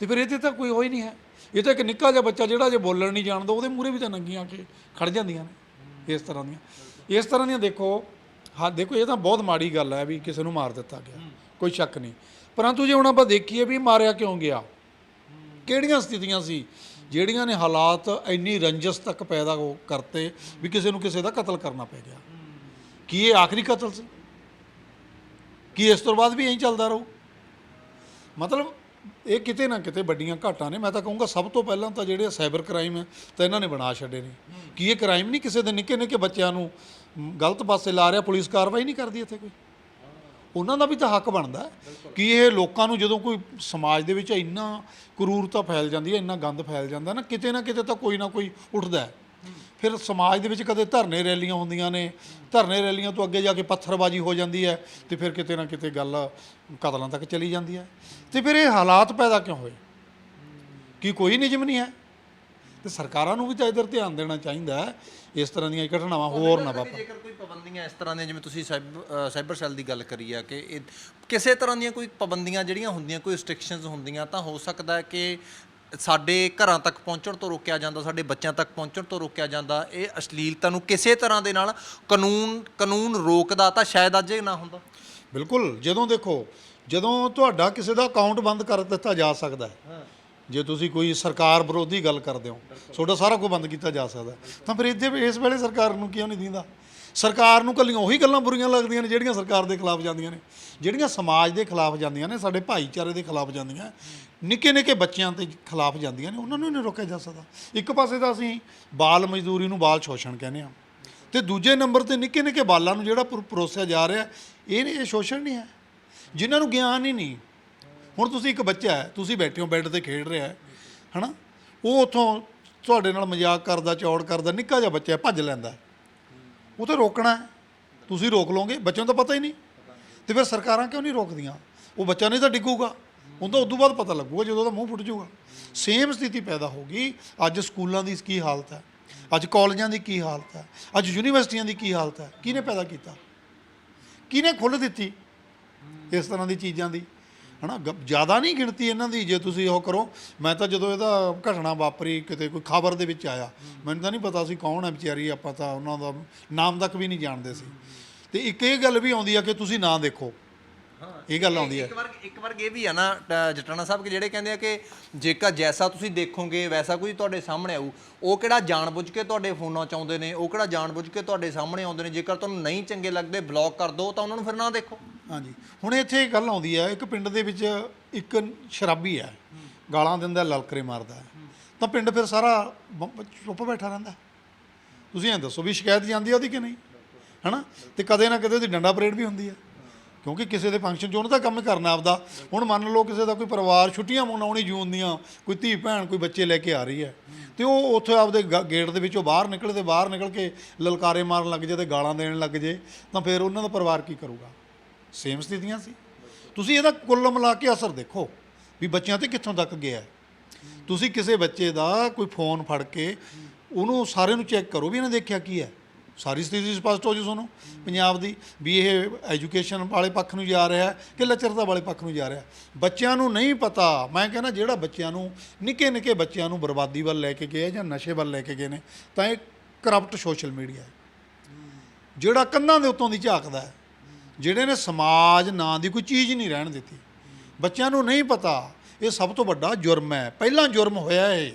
ਤੇ ਫਿਰ ਇਹਦੇ ਤਾਂ ਕੋਈ ਹੋਈ ਨਹੀਂ ਹੈ। ਇਹ ਤਾਂ ਇੱਕ ਨਿੱਕਾ ਜਿਹਾ ਬੱਚਾ ਜਿਹੜਾ ਜੇ ਬੋਲਣ ਨਹੀਂ ਜਾਣਦਾ, ਉਹਦੇ ਮੂਹਰੇ ਵੀ ਤਾਂ ਨੰਗੀਆਂ ਕੇ ਖੜ ਜਾਂਦੀਆਂ ਨੇ, ਇਸ ਤਰ੍ਹਾਂ ਦੀਆਂ। ਇਸ ਤਰ੍ਹਾਂ ਦੀਆਂ ਦੇਖੋ, ਹਾਂ, ਦੇਖੋ, ਇਹ ਤਾਂ ਬਹੁਤ ਮਾੜੀ ਗੱਲ ਹੈ ਵੀ ਕਿਸੇ ਨੂੰ ਮਾਰ ਦਿੱਤਾ ਗਿਆ। ਕੋਈ ਸ਼ੱਕ ਨਹੀਂ। ਪਰੰਤੂ ਜੇ ਹੁਣ ਆਪਾਂ ਦੇਖੀਏ ਵੀ ਮਾਰਿਆ ਕਿਉਂ ਗਿਆ? ਕਿਹੜੀਆਂ ਸਥਿਤੀਆਂ ਸੀ? ਜਿਹੜੀਆਂ ਨੇ ਹਾਲਾਤ ਇੰਨੀ ਰੰਜਸ ਤੱਕ ਪੈਦਾ ਹੋ- ਕਰਤੇ ਵੀ ਕਿਸੇ ਨੂੰ ਕਿਸੇ ਦਾ ਕਤਲ ਕਰਨਾ ਪੈ ਗਿਆ। ਕੀ ਇਹ ਆਖਰੀ ਕਤਲ ਸੀ? ਕੀ ਇਸ ਤੋਂ ਬਾਅਦ ਵੀ ਐਂ ਚੱਲਦਾ ਰਹੂ? ਮਤਲਬ ਇਹ ਕਿਤੇ ਨਾ ਕਿਤੇ ਵੱਡੀਆਂ ਘਾਟਾਂ ਨੇ। ਮੈਂ ਤਾਂ ਕਹੂੰਗਾ ਸਭ ਤੋਂ ਪਹਿਲਾਂ ਤਾਂ ਜਿਹੜੇ ਸਾਈਬਰ ਕ੍ਰਾਈਮ ਹੈ, ਤਾਂ ਇਹਨਾਂ ਨੇ ਬਣਾ ਛੱਡੇ ਨੇ। ਕੀ ਇਹ ਕ੍ਰਾਈਮ ਨਹੀਂ ਕਿਸੇ ਦੇ ਨਿੱਕੇ ਨਿੱਕੇ ਬੱਚਿਆਂ ਨੂੰ ਗਲਤ ਪਾਸੇ ਲਾ ਰਿਹਾ, ਪੁਲਿਸ ਕਾਰਵਾਈ ਨਹੀਂ ਕਰਦੀ ਇੱਥੇ ਕੋਈ? ਉਹਨਾਂ ਦਾ ਵੀ ਤਾਂ ਹੱਕ ਬਣਦਾ ਹੈ ਕਿ ਇਹ ਲੋਕਾਂ ਨੂੰ ਜਦੋਂ ਕੋਈ ਸਮਾਜ ਦੇ ਵਿੱਚ ਇੰਨਾ ਕਰੂਰਤਾ ਫੈਲ ਜਾਂਦੀ ਹੈ, ਇੰਨਾ ਗੰਦ ਫੈਲ ਜਾਂਦਾ ਨਾ, ਕਿਤੇ ਨਾ ਕਿਤੇ ਤਾਂ ਕੋਈ ਨਾ ਕੋਈ ਉੱਠਦਾ ਹੈ। ਫਿਰ ਸਮਾਜ ਦੇ ਵਿੱਚ ਕਦੇ ਧਰਨੇ ਰੈਲੀਆਂ ਹੁੰਦੀਆਂ ਨੇ, ਧਰਨੇ ਰੈਲੀਆਂ ਤੋਂ ਅੱਗੇ ਜਾ ਕੇ ਪੱਥਰਬਾਜ਼ੀ ਹੋ ਜਾਂਦੀ ਹੈ ਤੇ ਫਿਰ ਕਿਤੇ ਨਾ ਕਿਤੇ ਗੱਲ ਕਤਲਾਂ ਤੱਕ ਚਲੀ ਜਾਂਦੀ ਹੈ। ਤੇ ਫਿਰ ਇਹ ਹਾਲਾਤ ਪੈਦਾ ਕਿਉਂ ਹੋਏ? ਕੀ ਕੋਈ ਨਿਯਮ ਨਹੀਂ ਹੈ? ਤੇ ਸਰਕਾਰਾਂ ਨੂੰ ਵੀ ਤਾਂ ਇਧਰ ਧਿਆਨ ਦੇਣਾ ਚਾਹੀਦਾ ਹੈ ਇਸ ਤਰ੍ਹਾਂ ਦੀਆਂ ਘਟਨਾਵਾਂ ਹੋਰ ਨਾ ਵਾਪਰਨ ਜੇਕਰ ਕੋਈ ਪਾਬੰਦੀਆਂ ਇਸ ਤਰ੍ਹਾਂ ਦੀਆਂ ਜਿਵੇਂ ਤੁਸੀਂ ਸਾਈਬਰ ਸੈੱਲ ਦੀ ਗੱਲ ਕਰੀ ਆ ਕਿ ਇਹ ਕਿਸੇ ਤਰ੍ਹਾਂ ਦੀਆਂ ਕੋਈ ਪਾਬੰਦੀਆਂ ਜਿਹੜੀਆਂ ਹੁੰਦੀਆਂ ਕੋਈ ਰਿਸਟ੍ਰਿਕਸ਼ਨਸ ਹੁੰਦੀਆਂ ਤਾਂ ਹੋ ਸਕਦਾ ਹੈ ਕਿ ਸਾਡੇ ਘਰਾਂ ਤੱਕ ਪਹੁੰਚਣ ਤੋਂ ਰੋਕਿਆ ਜਾਂਦਾ ਸਾਡੇ ਬੱਚਿਆਂ ਤੱਕ ਪਹੁੰਚਣ ਤੋਂ ਰੋਕਿਆ ਜਾਂਦਾ। ਇਹ ਅਸ਼ਲੀਲਤਾ ਨੂੰ ਕਿਸੇ ਤਰ੍ਹਾਂ ਦੇ ਨਾਲ ਕਾਨੂੰਨ ਕਾਨੂੰਨ ਰੋਕਦਾ ਤਾਂ ਸ਼ਾਇਦ ਅੱਜ ਇਹ ਨਾ ਹੁੰਦਾ। ਬਿਲਕੁਲ ਜਦੋਂ ਦੇਖੋ ਜਦੋਂ ਤੁਹਾਡਾ ਕਿਸੇ ਦਾ ਅਕਾਊਂਟ ਬੰਦ ਕਰ ਦਿੱਤਾ ਜਾ ਸਕਦਾ ਹੈ। ਜੇ ਤੁਸੀਂ ਕੋਈ ਸਰਕਾਰ ਵਿਰੋਧੀ ਗੱਲ ਕਰਦੇ ਹੋ, ਤੁਹਾਡਾ ਸਾਰਾ ਕੁਝ ਬੰਦ ਕੀਤਾ ਜਾ ਸਕਦਾ। ਤਾਂ ਫਿਰ ਇਹਦੇ ਇਸ ਵੇਲੇ ਸਰਕਾਰ ਨੂੰ ਕਿਉਂ ਨਹੀਂ ਦਿੰਦਾ? ਸਰਕਾਰ ਨੂੰ ਕੱਲੀਆਂ ਉਹੀ ਗੱਲਾਂ ਬੁਰੀਆਂ ਲੱਗਦੀਆਂ ਨੇ ਜਿਹੜੀਆਂ ਸਰਕਾਰ ਦੇ ਖਿਲਾਫ ਜਾਂਦੀਆਂ ਨੇ। ਜਿਹੜੀਆਂ ਸਮਾਜ ਦੇ ਖਿਲਾਫ ਜਾਂਦੀਆਂ ਨੇ, ਸਾਡੇ ਭਾਈਚਾਰੇ ਦੇ ਖਿਲਾਫ ਜਾਂਦੀਆਂ ਨਿੱਕੇ ਨਿੱਕੇ ਬੱਚਿਆਂ ਦੇ ਖਿਲਾਫ ਜਾਂਦੀਆਂ ਨੇ, ਉਹਨਾਂ ਨੂੰ ਨਹੀਂ ਰੋਕਿਆ ਜਾ ਸਕਦਾ। ਇੱਕ ਪਾਸੇ ਤਾਂ ਅਸੀਂ ਬਾਲ ਮਜ਼ਦੂਰੀ ਨੂੰ ਬਾਲ ਸ਼ੋਸ਼ਣ ਕਹਿੰਦੇ ਆ ਤੇ ਦੂਜੇ ਨੰਬਰ ਤੇ ਨਿੱਕੇ ਨਿੱਕੇ ਬਾਲਾਂ ਨੂੰ ਜਿਹੜਾ ਪਰੋ- ਪਰੋਸਿਆ ਜਾ ਰਿਹਾ, ਇਹ ਨਹੀਂ, ਇਹ ਸ਼ੋਸ਼ਣ ਨਹੀਂ ਹੈ। ਜਿਨ੍ਹਾਂ ਨੂੰ ਗਿਆਨ ਹੀ ਨਹੀਂ ਹੁਣ ਤੁਸੀਂ ਇੱਕ ਬੱਚਾ ਹੈ ਤੁਸੀਂ ਬੈਠੇ ਹੋ ਬੈੱਡ ਤੇ ਖੇਡ ਰਿਹਾ ਹੈ ਹਨਾ? ਉਹ ਉਥੋਂ ਤੁਹਾਡੇ ਨਾਲ ਮਜ਼ਾਕ ਕਰਦਾ ਚੌੜ ਕਰਦਾ ਨਿੱਕਾ ਜਿਹਾ ਬੱਚਾ ਹੈ, ਭੱਜ ਲੈਂਦਾ ਹੈ। ਉਹ ਤਾਂ ਰੋਕਣਾ ਹੈ। ਤੁਸੀਂ ਰੋਕ ਲਓਗੇ ਬੱਚਿਆਂ ਨੂੰ ਤਾਂ ਪਤਾ ਹੀ ਨਹੀਂ। ਤੇ ਫਿਰ ਸਰਕਾਰਾਂ ਕਿਉਂ ਨਹੀਂ ਰੋਕਦੀਆਂ? ਉਹ ਬੱਚਾ ਨਹੀਂ ਤਾਂ ਡਿੱਗੂਗਾ। ਉਹਨੂੰ ਤਾਂ ਉਦੋਂ ਬਾਅਦ ਪਤਾ ਲੱਗੂਗਾ ਜਦੋਂ ਉਹਦਾ ਮੂੰਹ ਫੁੱਟ ਜਾਊਗਾ। ਸੇਮ ਸਥਿਤੀ ਪੈਦਾ ਹੋ ਗਈ। ਅੱਜ ਸਕੂਲਾਂ ਦੀ ਕੀ ਹਾਲਤ ਹੈ? ਅੱਜ ਕਾਲਜਾਂ ਦੀ ਕੀ ਹਾਲਤ ਹੈ? ਅੱਜ ਯੂਨੀਵਰਸਿਟੀਆਂ ਦੀ ਕੀ ਹਾਲਤ ਹੈ? ਕਿਹਨੇ ਪੈਦਾ ਕੀਤਾ? ਕਿਹਨੇ ਖੁੱਲ੍ਹ ਦਿੱਤੀ ਇਸ ਤਰ੍ਹਾਂ ਦੀ ਚੀਜ਼ਾਂ ਦੀ? ਹਨਾ? ਜ਼ਿਆਦਾ ਨਹੀਂ ਗਿਣਤੀ ਇਹਨਾਂ ਦੀ ਜੇ ਤੁਸੀਂ ਉਹ ਕਰੋ। ਮੈਂ ਤਾਂ ਜਦੋਂ ਇਹਦਾ ਘਟਨਾ ਵਾਪਰੀ, ਕਿਤੇ ਕੋਈ ਖਬਰ ਦੇ ਵਿੱਚ ਆਇਆ, ਮੈਨੂੰ ਤਾਂ ਨਹੀਂ ਪਤਾ ਸੀ ਕੌਣ ਹੈ ਵਿਚਾਰੀ, ਆਪਾਂ ਤਾਂ ਉਹਨਾਂ ਦਾ ਨਾਮ ਤੱਕ ਵੀ ਨਹੀਂ ਜਾਣਦੇ ਸੀ। ਤੇ ਇੱਕ ਇਹ ਗੱਲ ਵੀ ਆਉਂਦੀ ਆ ਕਿ ਤੁਸੀਂ ਨਾ ਦੇਖੋ। ਇਹ ਗੱਲ ਆਉਂਦੀ ਹੈ। ਇੱਕ ਵਾਰ ਇੱਕ ਵਾਰ ਇਹ ਵੀ ਆ ਨਾ ਟ- ਜਟਾਣਾ ਸਾਹਿਬ ਕਿ ਜਿਹੜੇ ਕਹਿੰਦੇ ਆ ਕਿ ਜੇਕਰ ਜੈਸਾ ਤੁਸੀਂ ਦੇਖੋਗੇ ਵੈਸਾ ਕੋਈ ਤੁਹਾਡੇ ਸਾਹਮਣੇ ਆਊ। ਉਹ ਕਿਹੜਾ ਜਾਣਬੁੱਝ ਕੇ ਤੁਹਾਡੇ ਫੋਨਾਂ 'ਚ ਆਉਂਦੇ ਨੇ ਉਹ ਕਿਹੜਾ ਜਾਣਬੁੱਝ ਕੇ ਤੁਹਾਡੇ ਸਾਹਮਣੇ ਆਉਂਦੇ ਨੇ। ਜੇਕਰ ਤੁਹਾਨੂੰ ਨਹੀਂ ਚੰਗੇ ਲੱਗਦੇ ਬਲੌਕ ਕਰ ਦਿਓ ਤਾਂ ਉਹਨਾਂ ਨੂੰ ਫਿਰ ਨਾ ਦੇਖੋ। ਹਾਂਜੀ। ਹੁਣ ਇੱਥੇ ਇੱਕ ਗੱਲ ਆਉਂਦੀ ਹੈ ਇੱਕ ਪਿੰਡ ਦੇ ਵਿੱਚ ਇੱਕ ਸ਼ਰਾਬੀ ਹੈ। ਗਾਲਾਂ ਦਿੰਦਾ ਲਲਕਰੇ ਮਾਰਦਾ ਹੈ। ਤਾਂ ਪਿੰਡ ਫਿਰ ਸਾਰਾ ਬ- ਚੁੱਪ ਬੈਠਾ ਰਹਿੰਦਾ ਤੁਸੀਂ ਐਂ ਦੱਸੋ ਵੀ ਸ਼ਿਕਾਇਤ ਜਾਂਦੀ ਆ ਉਹਦੀ ਕਿ ਨਹੀਂ? ਹਨਾ? ਤੇ ਕਦੇ ਨਾ ਕਦੇ ਉਹਦੀ ਡੰਡਾ ਪਰੇਡ ਵੀ ਹੁੰਦੀ ਹੈ। ਕਿਉਂਕਿ ਕਿਸੇ ਦੇ ਫੰਕਸ਼ਨ 'ਚ ਉਹਨਾਂ ਦਾ ਕੰਮ ਕਰਨਾ ਆਪਦਾ। ਹੁਣ ਮੰਨ ਲਓ ਕਿਸੇ ਦਾ ਕੋਈ ਪਰਿਵਾਰ ਛੁੱਟੀਆਂ ਮਨਾਉਣੀ ਜੂਨ ਦੀਆਂ, ਕੋਈ ਧੀ ਭੈਣ, ਕੋਈ ਬੱਚੇ ਲੈ ਕੇ ਆ ਰਹੀ ਹੈ। ਤੇ ਉਹ ਉੱਥੇ ਆਪਦੇ ਗ- ਗੇਟ ਦੇ ਵਿੱਚੋਂ ਬਾਹਰ ਨਿਕਲੇ ਤੇ ਬਾਹਰ ਨਿਕਲ ਕੇ ਲਲਕਾਰੇ ਮਾਰਨ ਲੱਗ ਜੇ ਤੇ ਗਾਲਾਂ ਦੇਣ ਲੱਗ ਜੇ, ਤਾਂ ਫਿਰ ਉਹਨਾਂ ਦਾ ਪਰਿਵਾਰ ਕੀ ਕਰੂਗਾ? ਸੇਮ ਸਥਿਤੀਆਂ ਸੀ। ਤੁਸੀਂ ਇਹਦਾ ਕੁੱਲ ਮਿਲਾ ਕੇ ਅਸਰ ਦੇਖੋ ਵੀ ਬੱਚਿਆਂ ਤੇ ਕਿੱਥੋਂ ਤੱਕ ਗਿਆ ਹੈ। ਤੁਸੀਂ ਕਿਸੇ ਬੱਚੇ ਦਾ ਕੋਈ ਫੋਨ ਫੜ ਕੇ ਉਹਨੂੰ ਸਾਰੇ ਨੂੰ ਚੈੱਕ ਕਰੋ ਵੀ ਇਹਨੇ ਦੇਖਿਆ ਕੀ ਹੈ। ਸਾਰੀ ਸਥਿਤੀ ਸਪਸ਼ਟ ਹੋ ਜੂ ਤੁਹਾਨੂੰ, ਪੰਜਾਬ ਦੀ, ਵੀ ਇਹ ਐਜੂਕੇਸ਼ਨ ਵਾਲੇ ਪੱਖ ਨੂੰ ਜਾ ਰਿਹਾ ਕਿ ਲੱਚਰਤਾ ਵਾਲੇ ਪੱਖ ਨੂੰ ਜਾ ਰਿਹਾ ਬੱਚਿਆਂ ਨੂੰ ਨਹੀਂ ਪਤਾ, ਮੈਂ ਕਹਿੰਦਾ ਜਿਹੜਾ ਬੱਚਿਆਂ ਨੂੰ, ਨਿੱਕੇ ਨਿੱਕੇ ਬੱਚਿਆਂ ਨੂੰ ਬਰਬਾਦੀ ਵੱਲ ਲੈ ਕੇ ਗਏ ਜਾਂ ਨਸ਼ੇ ਵੱਲ ਲੈ ਕੇ ਗਏ ਨੇ, ਤਾਂ ਇਹ ਕਰਪਟ ਸੋਸ਼ਲ ਮੀਡੀਆ ਹੈ। ਜਿਹੜਾ ਕੰਨਾਂ ਦੇ ਉੱਤੋਂ ਦੀ ਝਾਕਦਾ ਹੈ, ਜਿਹੜੇ ਨੇ ਸਮਾਜ ਨਾਂ ਦੀ ਕੋਈ ਚੀਜ਼ ਨਹੀਂ ਰਹਿਣ ਦਿੱਤੀ। ਬੱਚਿਆਂ ਨੂੰ ਨਹੀਂ ਪਤਾ, ਇਹ ਸਭ ਤੋਂ ਵੱਡਾ ਜੁਰਮ ਹੈ। ਪਹਿਲਾਂ ਜੁਰਮ ਹੋਇਆ ਇਹ।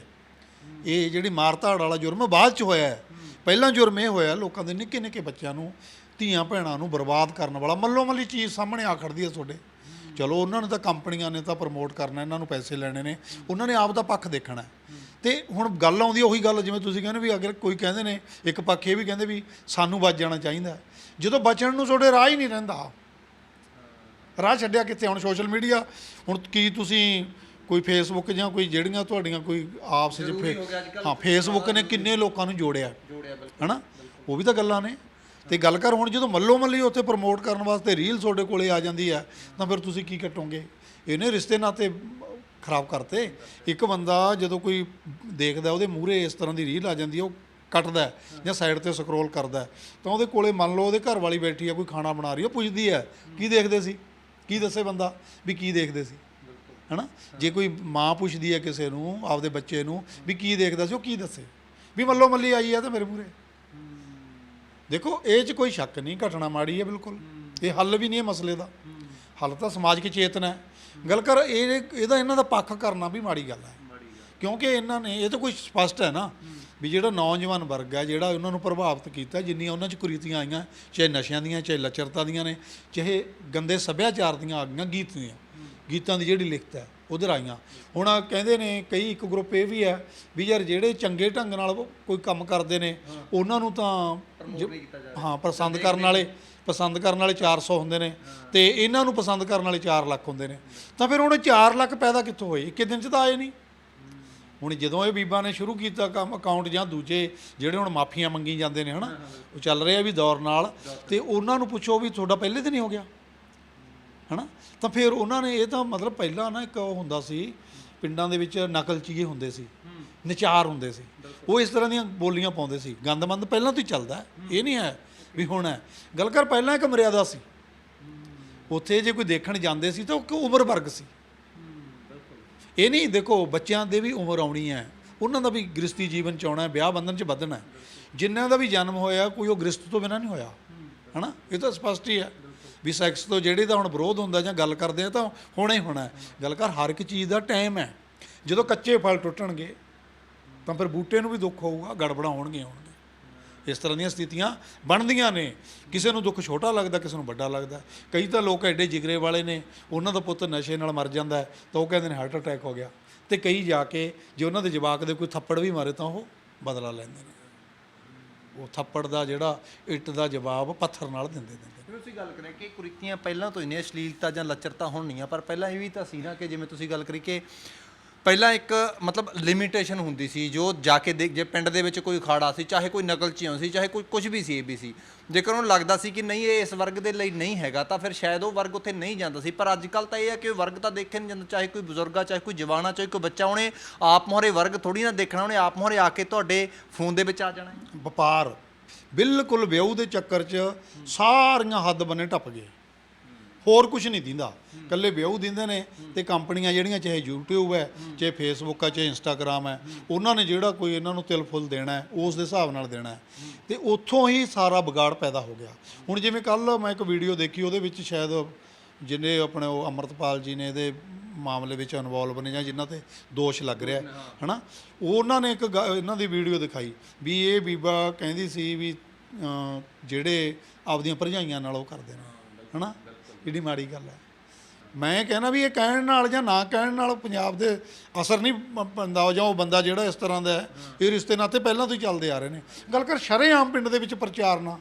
ਇਹ ਜਿਹੜੀ ਮਾਰਤਾੜ ਵਾਲਾ ਜੁਰਮ ਬਾਅਦ ਚ ਹੋਇਆ ਹੈ। ਪਹਿਲਾਂ ਜੁਰਮ ਇਹ ਹੋਇਆ, ਲੋਕਾਂ ਦੇ ਨਿੱਕੇ ਨਿੱਕੇ ਬੱਚਿਆਂ ਨੂੰ, ਧੀਆਂ ਭੈਣਾਂ ਨੂੰ ਬਰਬਾਦ ਕਰਨ ਵਾਲਾ, ਮੱਲੋ ਮੱਲੀ ਚੀਜ਼ ਸਾਹਮਣੇ ਆ ਖੜਦੀ ਹੈ ਤੁਹਾਡੇ। ਚਲੋ, ਉਹਨਾਂ ਨੇ ਤਾਂ ਕੰਪਨੀਆਂ ਨੇ ਤਾਂ ਪ੍ਰਮੋਟ ਕਰਨਾ, ਇਹਨਾਂ ਨੂੰ ਪੈਸੇ ਲੈਣੇ ਨੇ, ਉਹਨਾਂ ਨੇ ਆਪ ਦਾ ਪੱਖ ਦੇਖਣਾ ਹੈ। ਤੇ ਹੁਣ ਗੱਲ ਆਉਂਦੀ ਉਹੀ ਗੱਲ, ਜਿਵੇਂ ਤੁਸੀਂ ਕਹਿੰਦੇ ਵੀ ਅਗਰ ਕੋਈ ਕਹਿੰਦੇ ਨੇ, ਇੱਕ ਪੱਖ ਇਹ ਵੀ ਕਹਿੰਦੇ ਵੀ ਸਾਨੂੰ ਬਚ ਜਾਣਾ ਚਾਹੀਦਾ ਜਦੋਂ ਬਚਣ ਨੂੰ ਤੁਹਾਡੇ ਰਾਹ ਹੀ ਨਹੀਂ ਰਹਿੰਦਾ। ਰਾਹ ਛੱਡਿਆ ਕਿੱਥੇ? ਹੁਣ ਸੋਸ਼ਲ ਮੀਡੀਆ ਹੁਣ ਕੀ ਤੁਸੀਂ ਕੋਈ ਫੇਸਬੁੱਕ ਜਾਂ ਕੋਈ ਜਿਹੜੀਆਂ ਤੁਹਾਡੀਆਂ ਕੋਈ ਆਪਸ ਵਿੱਚ ਹਾਂ ਫੇਸਬੁੱਕ ਨੇ ਕਿੰਨੇ ਲੋਕਾਂ ਨੂੰ ਜੋੜਿਆ। ਜੋੜਿਆ ਬਿਲਕੁਲ। ਹਨਾ? ਉਹ ਵੀ ਤਾਂ ਗੱਲਾਂ ਨੇ। ਤੇ ਗੱਲ ਕਰ ਹੁਣ ਜਦੋਂ ਮੱਲੋ ਮੱਲੀ ਉੱਥੇ ਪ੍ਰਮੋਟ ਕਰਨ ਵਾਸਤੇ ਰੀਲ ਤੁਹਾਡੇ ਕੋਲੇ ਆ ਜਾਂਦੀ ਹੈ ਤਾਂ ਫਿਰ ਤੁਸੀਂ ਕੀ ਕੱਟੋਗੇ? ਇਹਨੇ ਰਿਸ਼ਤੇ ਨਾਤੇ ਖਰਾਬ ਕਰਤੇ। ਇੱਕ ਬੰਦਾ ਜਦੋਂ ਕੋਈ ਦੇਖਦਾ ਉਹਦੇ ਮੂਹਰੇ ਇਸ ਤਰ੍ਹਾਂ ਦੀ ਰੀਲ ਆ ਜਾਂਦੀ ਹੈ ਉਹ ਕੱਟਦਾ ਜਾਂ ਸਾਈਡ ਤੇ ਸਕਰੋਲ ਕਰਦਾ ਤਾਂ ਉਹਦੇ ਕੋਲੇ ਮੰਨ ਲਓ ਉਹਦੇ ਘਰ ਵਾਲੀ ਬੈਠੀ ਆ ਕੋਈ ਖਾਣਾ ਬਣਾ ਰਹੀ ਉਹ ਪੁੱਛਦੀ ਹੈ ਕੀ ਦੇਖਦੇ ਸੀ? ਕੀ ਦੱਸੇ ਬੰਦਾ ਵੀ ਕੀ ਦੇਖਦੇ ਸੀ? ਹਨਾ? ਜੇ ਕੋਈ ਮਾਂ ਪੁੱਛਦੀ ਹੈ ਕਿਸੇ ਨੂੰ, ਆਪਦੇ ਬੱਚੇ ਨੂੰ ਵੀ ਕੀ ਦੇਖਦਾ ਸੀ, ਉਹ ਕੀ ਦੱਸੇ? ਵੀ ਮੱਲੋ ਮੱਲੀ ਆਈ ਆ ਤਾਂ ਮੇਰੇ ਮੂਹਰੇ। ਦੇਖੋ, ਇਹ 'ਚ ਕੋਈ ਸ਼ੱਕ ਨਹੀਂ, ਘਟਨਾ ਮਾੜੀ ਹੈ ਬਿਲਕੁਲ। ਇਹ ਹੱਲ ਵੀ ਨਹੀਂ ਹੈ ਮਸਲੇ ਦਾ। ਹੱਲ ਤਾਂ ਸਮਾਜਿਕ ਚੇਤਨਾ ਹੈ। ਗੱਲ ਕਰ, ਇਹ ਇਹਦਾ ਇਹਨਾਂ ਦਾ ਪੱਖ ਕਰਨਾ ਵੀ ਮਾੜੀ ਗੱਲ ਹੈ। ਕਿਉਂਕਿ ਇਹਨਾਂ ਨੇ, ਇਹ ਤਾਂ ਕੋਈ ਸਪਸ਼ਟ ਹੈ ਨਾ, ਵੀ ਜਿਹੜਾ ਨੌਜਵਾਨ ਵਰਗ ਹੈ, ਜਿਹੜਾ ਉਹਨਾਂ ਨੂੰ ਪ੍ਰਭਾਵਿਤ ਕੀਤਾ, ਜਿੰਨੀਆਂ ਉਹਨਾਂ 'ਚ ਕੁਰੀਤੀਆਂ ਆਈਆਂ, ਚਾਹੇ ਨਸ਼ਿਆਂ ਦੀਆਂ, ਚਾਹੇ ਲੱਚਰਤਾ ਦੀਆਂ ਨੇ, ਚਾਹੇ ਗੰਦੇ ਸੱਭਿਆਚਾਰ ਦੀਆਂ ਆ ਗਈਆਂ ਗੀਤ ਦੀਆਂ। ਗੀਤਾਂ ਦੀ ਜਿਹੜੀ ਲਿਖਤ ਹੈ ਉਧਰ ਆਈਆਂ। ਹੁਣ ਆਹ ਕਹਿੰਦੇ ਨੇ ਕਈ ਇੱਕ ਗਰੁੱਪ ਇਹ ਵੀ ਹੈ ਵੀ ਯਾਰ ਜਿਹੜੇ ਚੰਗੇ ਢੰਗ ਨਾਲ ਕੋਈ ਕੰਮ ਕਰਦੇ ਨੇ ਉਹਨਾਂ ਨੂੰ ਤਾਂ ਜ- ਹਾਂ ਪਸੰਦ ਕਰਨ ਵਾਲੇ ਪਸੰਦ ਕਰਨ ਵਾਲੇ 400 ਹੁੰਦੇ ਨੇ ਤੇ ਇਹਨਾਂ ਨੂੰ ਪਸੰਦ ਕਰਨ ਵਾਲੇ 4 ਲੱਖ ਹੁੰਦੇ ਨੇ। ਤਾਂ ਫਿਰ ਹੁਣ 4 ਲੱਖ ਪੈਦਾ ਕਿੱਥੋਂ ਹੋਏ? ਇੱਕ ਦਿਨ ਚ ਤਾਂ ਆਏ ਨਹੀਂ ਹੁਣ ਜਦੋਂ ਇਹ ਬੀਬਾ ਨੇ ਸ਼ੁਰੂ ਕੀਤਾ ਕੰਮ ਅਕਾਊਂਟ ਜਾਂ ਦੂਜੇ ਜਿਹੜੇ ਹੁਣ ਮਾਫੀਆਂ ਮੰਗੀ ਜਾਂਦੇ ਨੇ ਹਨਾ? ਉਹ ਚੱਲ ਰਿਹਾ ਵੀ ਦੌਰ ਨਾਲ ਤੇ ਉਹਨਾਂ ਨੂੰ ਪੁੱਛੋ ਵੀ ਤੁਹਾਡਾ ਪਹਿਲੇ ਦਿਨ ਹੀ ਹੋ ਗਿਆ। ਹਨਾ? ਤਾਂ ਫਿਰ ਉਹਨਾਂ ਨੇ ਇਹ ਤਾਂ ਮਤਲਬ ਪਹਿਲਾਂ ਨਾ ਇੱਕ ਉਹ ਹੁੰਦਾ ਸੀ ਪਿੰਡਾਂ ਦੇ ਵਿੱਚ ਨਕਲਚੀਏ ਹੁੰਦੇ ਸੀ ਨਚਾਰ ਹੁੰਦੇ ਸੀ। ਉਹ ਇਸ ਤਰ੍ਹਾਂ ਦੀਆਂ ਬੋਲੀਆਂ ਪਾਉਂਦੇ ਸੀ। ਗੰਦਮੰਦ ਪਹਿਲਾਂ ਤੋਂ ਹੀ ਚੱਲਦਾ। ਇਹ ਨਹੀਂ ਹੈ ਵੀ ਹੁਣ ਹੈ। ਗੱਲ ਕਰ ਪਹਿਲਾਂ ਇੱਕ ਮਰਿਆਦਾ ਸੀ। ਉੱਥੇ ਜੇ ਕੋਈ ਦੇਖਣ ਜਾਂਦੇ ਸੀ ਤਾਂ ਉਹ ਉਮਰ ਵਰਗ ਸੀ। ਇਹ ਨਹੀਂ ਦੇਖੋ ਬੱਚਿਆਂ ਦੇ ਵੀ ਉਮਰ ਆਉਣੀ ਹੈ। ਉਹਨਾਂ ਦਾ ਵੀ ਗ੍ਰਸਤੀ ਜੀਵਨ ਚ ਆਉਣਾ ਹੈ ਵਿਆਹ ਬੰਧਨ ਚ ਵਧਣਾ ਹੈ। ਜਿਨ੍ਹਾਂ ਦਾ ਵੀ ਜਨਮ ਹੋਇਆ ਕੋਈ ਉਹ ਗ੍ਰਸਤ ਤੋਂ ਬਿਨਾਂ ਨਹੀਂ ਹੋਇਆ। ਹਨਾ? ਇਹ ਤਾਂ ਸਪਸ਼ਟ ਹੀ ਹੈ। ਵੀ ਸੈਕਸ ਤੋਂ ਜਿਹੜੇ ਦਾ ਹੁਣ ਵਿਰੋਧ ਹੁੰਦਾ ਜਾਂ ਗੱਲ ਕਰਦੇ ਆ ਤਾਂ ਹੋਣਾ ਹੀ ਹੋਣਾ ਗੱਲ ਕਰ, ਹਰ ਇੱਕ ਚੀਜ਼ ਦਾ ਟਾਈਮ ਹੈ। ਜਦੋਂ ਕੱਚੇ ਫਲ ਟੁੱਟਣਗੇ, ਤਾਂ ਫਿਰ ਬੂਟੇ ਨੂੰ ਵੀ ਦੁੱਖ ਹੋਊਗਾ, ਗੜਬੜਾਂ ਹੋਣਗੇ ਹੋਣਗੇ ਇਸ ਤਰ੍ਹਾਂ ਦੀਆਂ ਸਥਿਤੀਆਂ ਬਣਦੀਆਂ ਨੇ। ਕਿਸੇ ਨੂੰ ਦੁੱਖ ਛੋਟਾ ਲੱਗਦਾ, ਕਿਸੇ ਨੂੰ ਵੱਡਾ ਲੱਗਦਾ। ਕਈ ਤਾਂ ਲੋਕ ਐਡੇ ਜਿਗਰੇ ਵਾਲੇ ਨੇ, ਉਹਨਾਂ ਦਾ ਪੁੱਤ ਨਸ਼ੇ ਨਾਲ ਮਰ ਜਾਂਦਾ ਤਾਂ ਉਹ ਕਹਿੰਦੇ ਨੇ ਹਾਰਟ ਅਟੈਕ ਹੋ ਗਿਆ। ਤੇ ਕਈ ਜਾ ਕੇ ਜੇ ਉਹਨਾਂ ਦੇ ਜਵਾਕ ਦੇ ਕੋਈ ਥੱਪੜ ਵੀ ਮਾਰੇ ਤਾਂ ਉਹ ਬਦਲਾ ਲੈਂਦੇ ਨੇ। ਉਹ ਥੱਪੜ ਦਾ ਜਿਹੜਾ ਇੱਟ ਦਾ ਜਵਾਬ ਪੱਥਰ ਨਾਲ ਦਿੰਦੇ ਨੇ। ਜਿਵੇਂ ਤੁਸੀਂ ਗੱਲ ਕਰੇ ਕਿ ਕੁਰੀਤੀਆਂ ਪਹਿਲਾਂ ਤੋਂ ਹੀ ਨੇ, ਅਸ਼ਲੀਲਤਾ ਜਾਂ ਲੱਚਰਤਾ ਹੁਣ ਨਹੀਂ ਆ, ਪਰ ਪਹਿਲਾਂ ਇਹ ਵੀ ਤਾਂ ਸੀ ਨਾ ਕਿ ਜਿਵੇਂ ਤੁਸੀਂ ਗੱਲ ਕਰੀ ਕਿ ਪਹਿਲਾਂ ਇੱਕ ਮਤਲਬ ਲਿਮਿਟੇਸ਼ਨ ਹੁੰਦੀ ਸੀ, ਜੋ ਜਾ ਕੇ ਦੇਖ ਜੇ ਪਿੰਡ ਦੇ ਵਿੱਚ ਕੋਈ ਅਖਾੜਾ ਸੀ, ਚਾਹੇ ਕੋਈ ਨਕਲ ਨਕਲਚੀਆਂ ਸੀ, ਚਾਹੇ ਕੋਈ ਕੁਝ ਵੀ ਸੀ ਏਬੀਸੀ ਜੇਕਰ ਉਹਨੂੰ ਲੱਗਦਾ ਸੀ ਕਿ ਨਹੀਂ, ਇਹ ਇਸ ਵਰਗ ਦੇ ਲਈ ਨਹੀਂ ਹੈਗਾ, ਤਾਂ ਫਿਰ ਸ਼ਾਇਦ ਉਹ ਵਰਗ ਉੱਥੇ ਨਹੀਂ ਜਾਂਦਾ ਸੀ। ਪਰ ਅੱਜ ਕੱਲ ਤਾਂ ਇਹ ਹੈ ਕਿ ਵਰਗ ਤਾਂ ਦੇਖੇ ਨਹੀਂ ਜਾਂਦਾ, ਚਾਹੇ ਕੋਈ ਬਜ਼ੁਰਗਾ ਚਾਹੇ ਕੋਈ ਜਵਾਨਾ ਚਾਹੇ ਕੋਈ ਬੱਚਾ, ਉਹਨੇ ਆਪ ਮੋਹਰੇ ਵਰਗ ਥੋੜੀ ਨਾ ਦੇਖਣਾ, ਉਹਨੇ ਆਪ ਮੋਹਰੇ ਆ ਕੇ ਤੁਹਾਡੇ ਫੋਨ ਦੇ ਵਿੱਚ ਆ ਜਾਣਾ। ਵਪਾਰ ਬਿਲਕੁਲ ਵਿਆਹ ਦੇ ਚੱਕਰ 'ਚ ਸਾਰੀਆਂ ਹੱਦ ਬੰਨੇ ਟੱਪ ਗਏ। ਹੋਰ ਕੁਝ ਨਹੀਂ ਦਿੰਦਾ। ਕੱਲੇ ਵਿਆਹ ਦਿੰਦੇ ਨੇ ਤੇ ਕੰਪਨੀਆਂ ਜਿਹੜੀਆਂ ਚਾਹੇ YouTube ਹੈ, ਚਾਹੇ Facebook ਹੈ, ਚਾਹੇ Instagram ਹੈ, ਉਹਨਾਂ ਨੇ ਜਿਹੜਾ ਕੋਈ ਇਹਨਾਂ ਨੂੰ ਤਿਲ ਫੁੱਲ ਦੇਣਾ ਉਸ ਦੇ ਹਿਸਾਬ ਨਾਲ ਦੇਣਾ ਹੈ। ਤੇ ਉੱਥੋਂ ਹੀ ਸਾਰਾ ਵਿਗਾੜ ਪੈਦਾ ਹੋ ਗਿਆ। ਹੁਣ ਜਿਵੇਂ ਕੱਲ ਮੈਂ ਇੱਕ ਵੀਡੀਓ ਦੇਖੀ, ਉਹਦੇ ਵਿੱਚ ਸ਼ਾਇਦ ਜਿੰਨੇ ਆਪਣੇ ਉਹ ਅਮਰਤਪਾਲ ਜੀ ਨੇ ਇਹਦੇ ਮਾਮਲੇ ਵਿੱਚ ਇਨਵੋਲਵ ਨੇ ਜਾਂ ਜਿਨ੍ਹਾਂ ਤੇ ਦੋਸ਼ ਲੱਗ ਰਿਹਾ ਹੈ, ਹਨਾ? ਉਹਨਾਂ ਨੇ ਇੱਕ ਗ- ਇਹਨਾਂ ਦੀ ਵੀਡੀਓ ਦਿਖਾਈ ਵੀ ਇਹ ਬੀਬਾ ਕਹਿੰਦੀ ਸੀ ਵੀ ਅਮ, ਜਿਹੜੇ ਆਪਦੀਆਂ ਭਰਜਾਈਆਂ ਨਾਲ ਉਹ ਕਰਦੇ ਨੇ ਹਨਾ? ਜਿਹੜੀ ਮਾੜੀ ਗੱਲ ਹੈ। ਮੈਂ ਕਹਿੰਦਾ ਵੀ ਇਹ ਕਹਿਣ ਨਾਲ ਜਾਂ ਨਾ ਕਹਿਣ ਨਾਲ ਪੰਜਾਬ ਦੇ ਅਸਰ ਨਹੀਂ ਪ- ਪੈਂਦਾ ਜਾਂ ਉਹ ਬੰਦਾ ਜਿਹੜਾ ਇਸ ਤਰ੍ਹਾਂ ਦਾ ਹੈ ਇਹ ਰਿਸ਼ਤੇ ਨਾਤੇ ਪਹਿਲਾਂ ਤੋਂ ਹੀ ਚੱਲਦੇ ਆ ਰਹੇ ਨੇ। ਗੱਲ ਕਰ ਸ਼ਰੇਆਮ ਪਿੰਡ ਦੇ ਵਿੱਚ ਪ੍ਰਚਾਰ ਨਾ।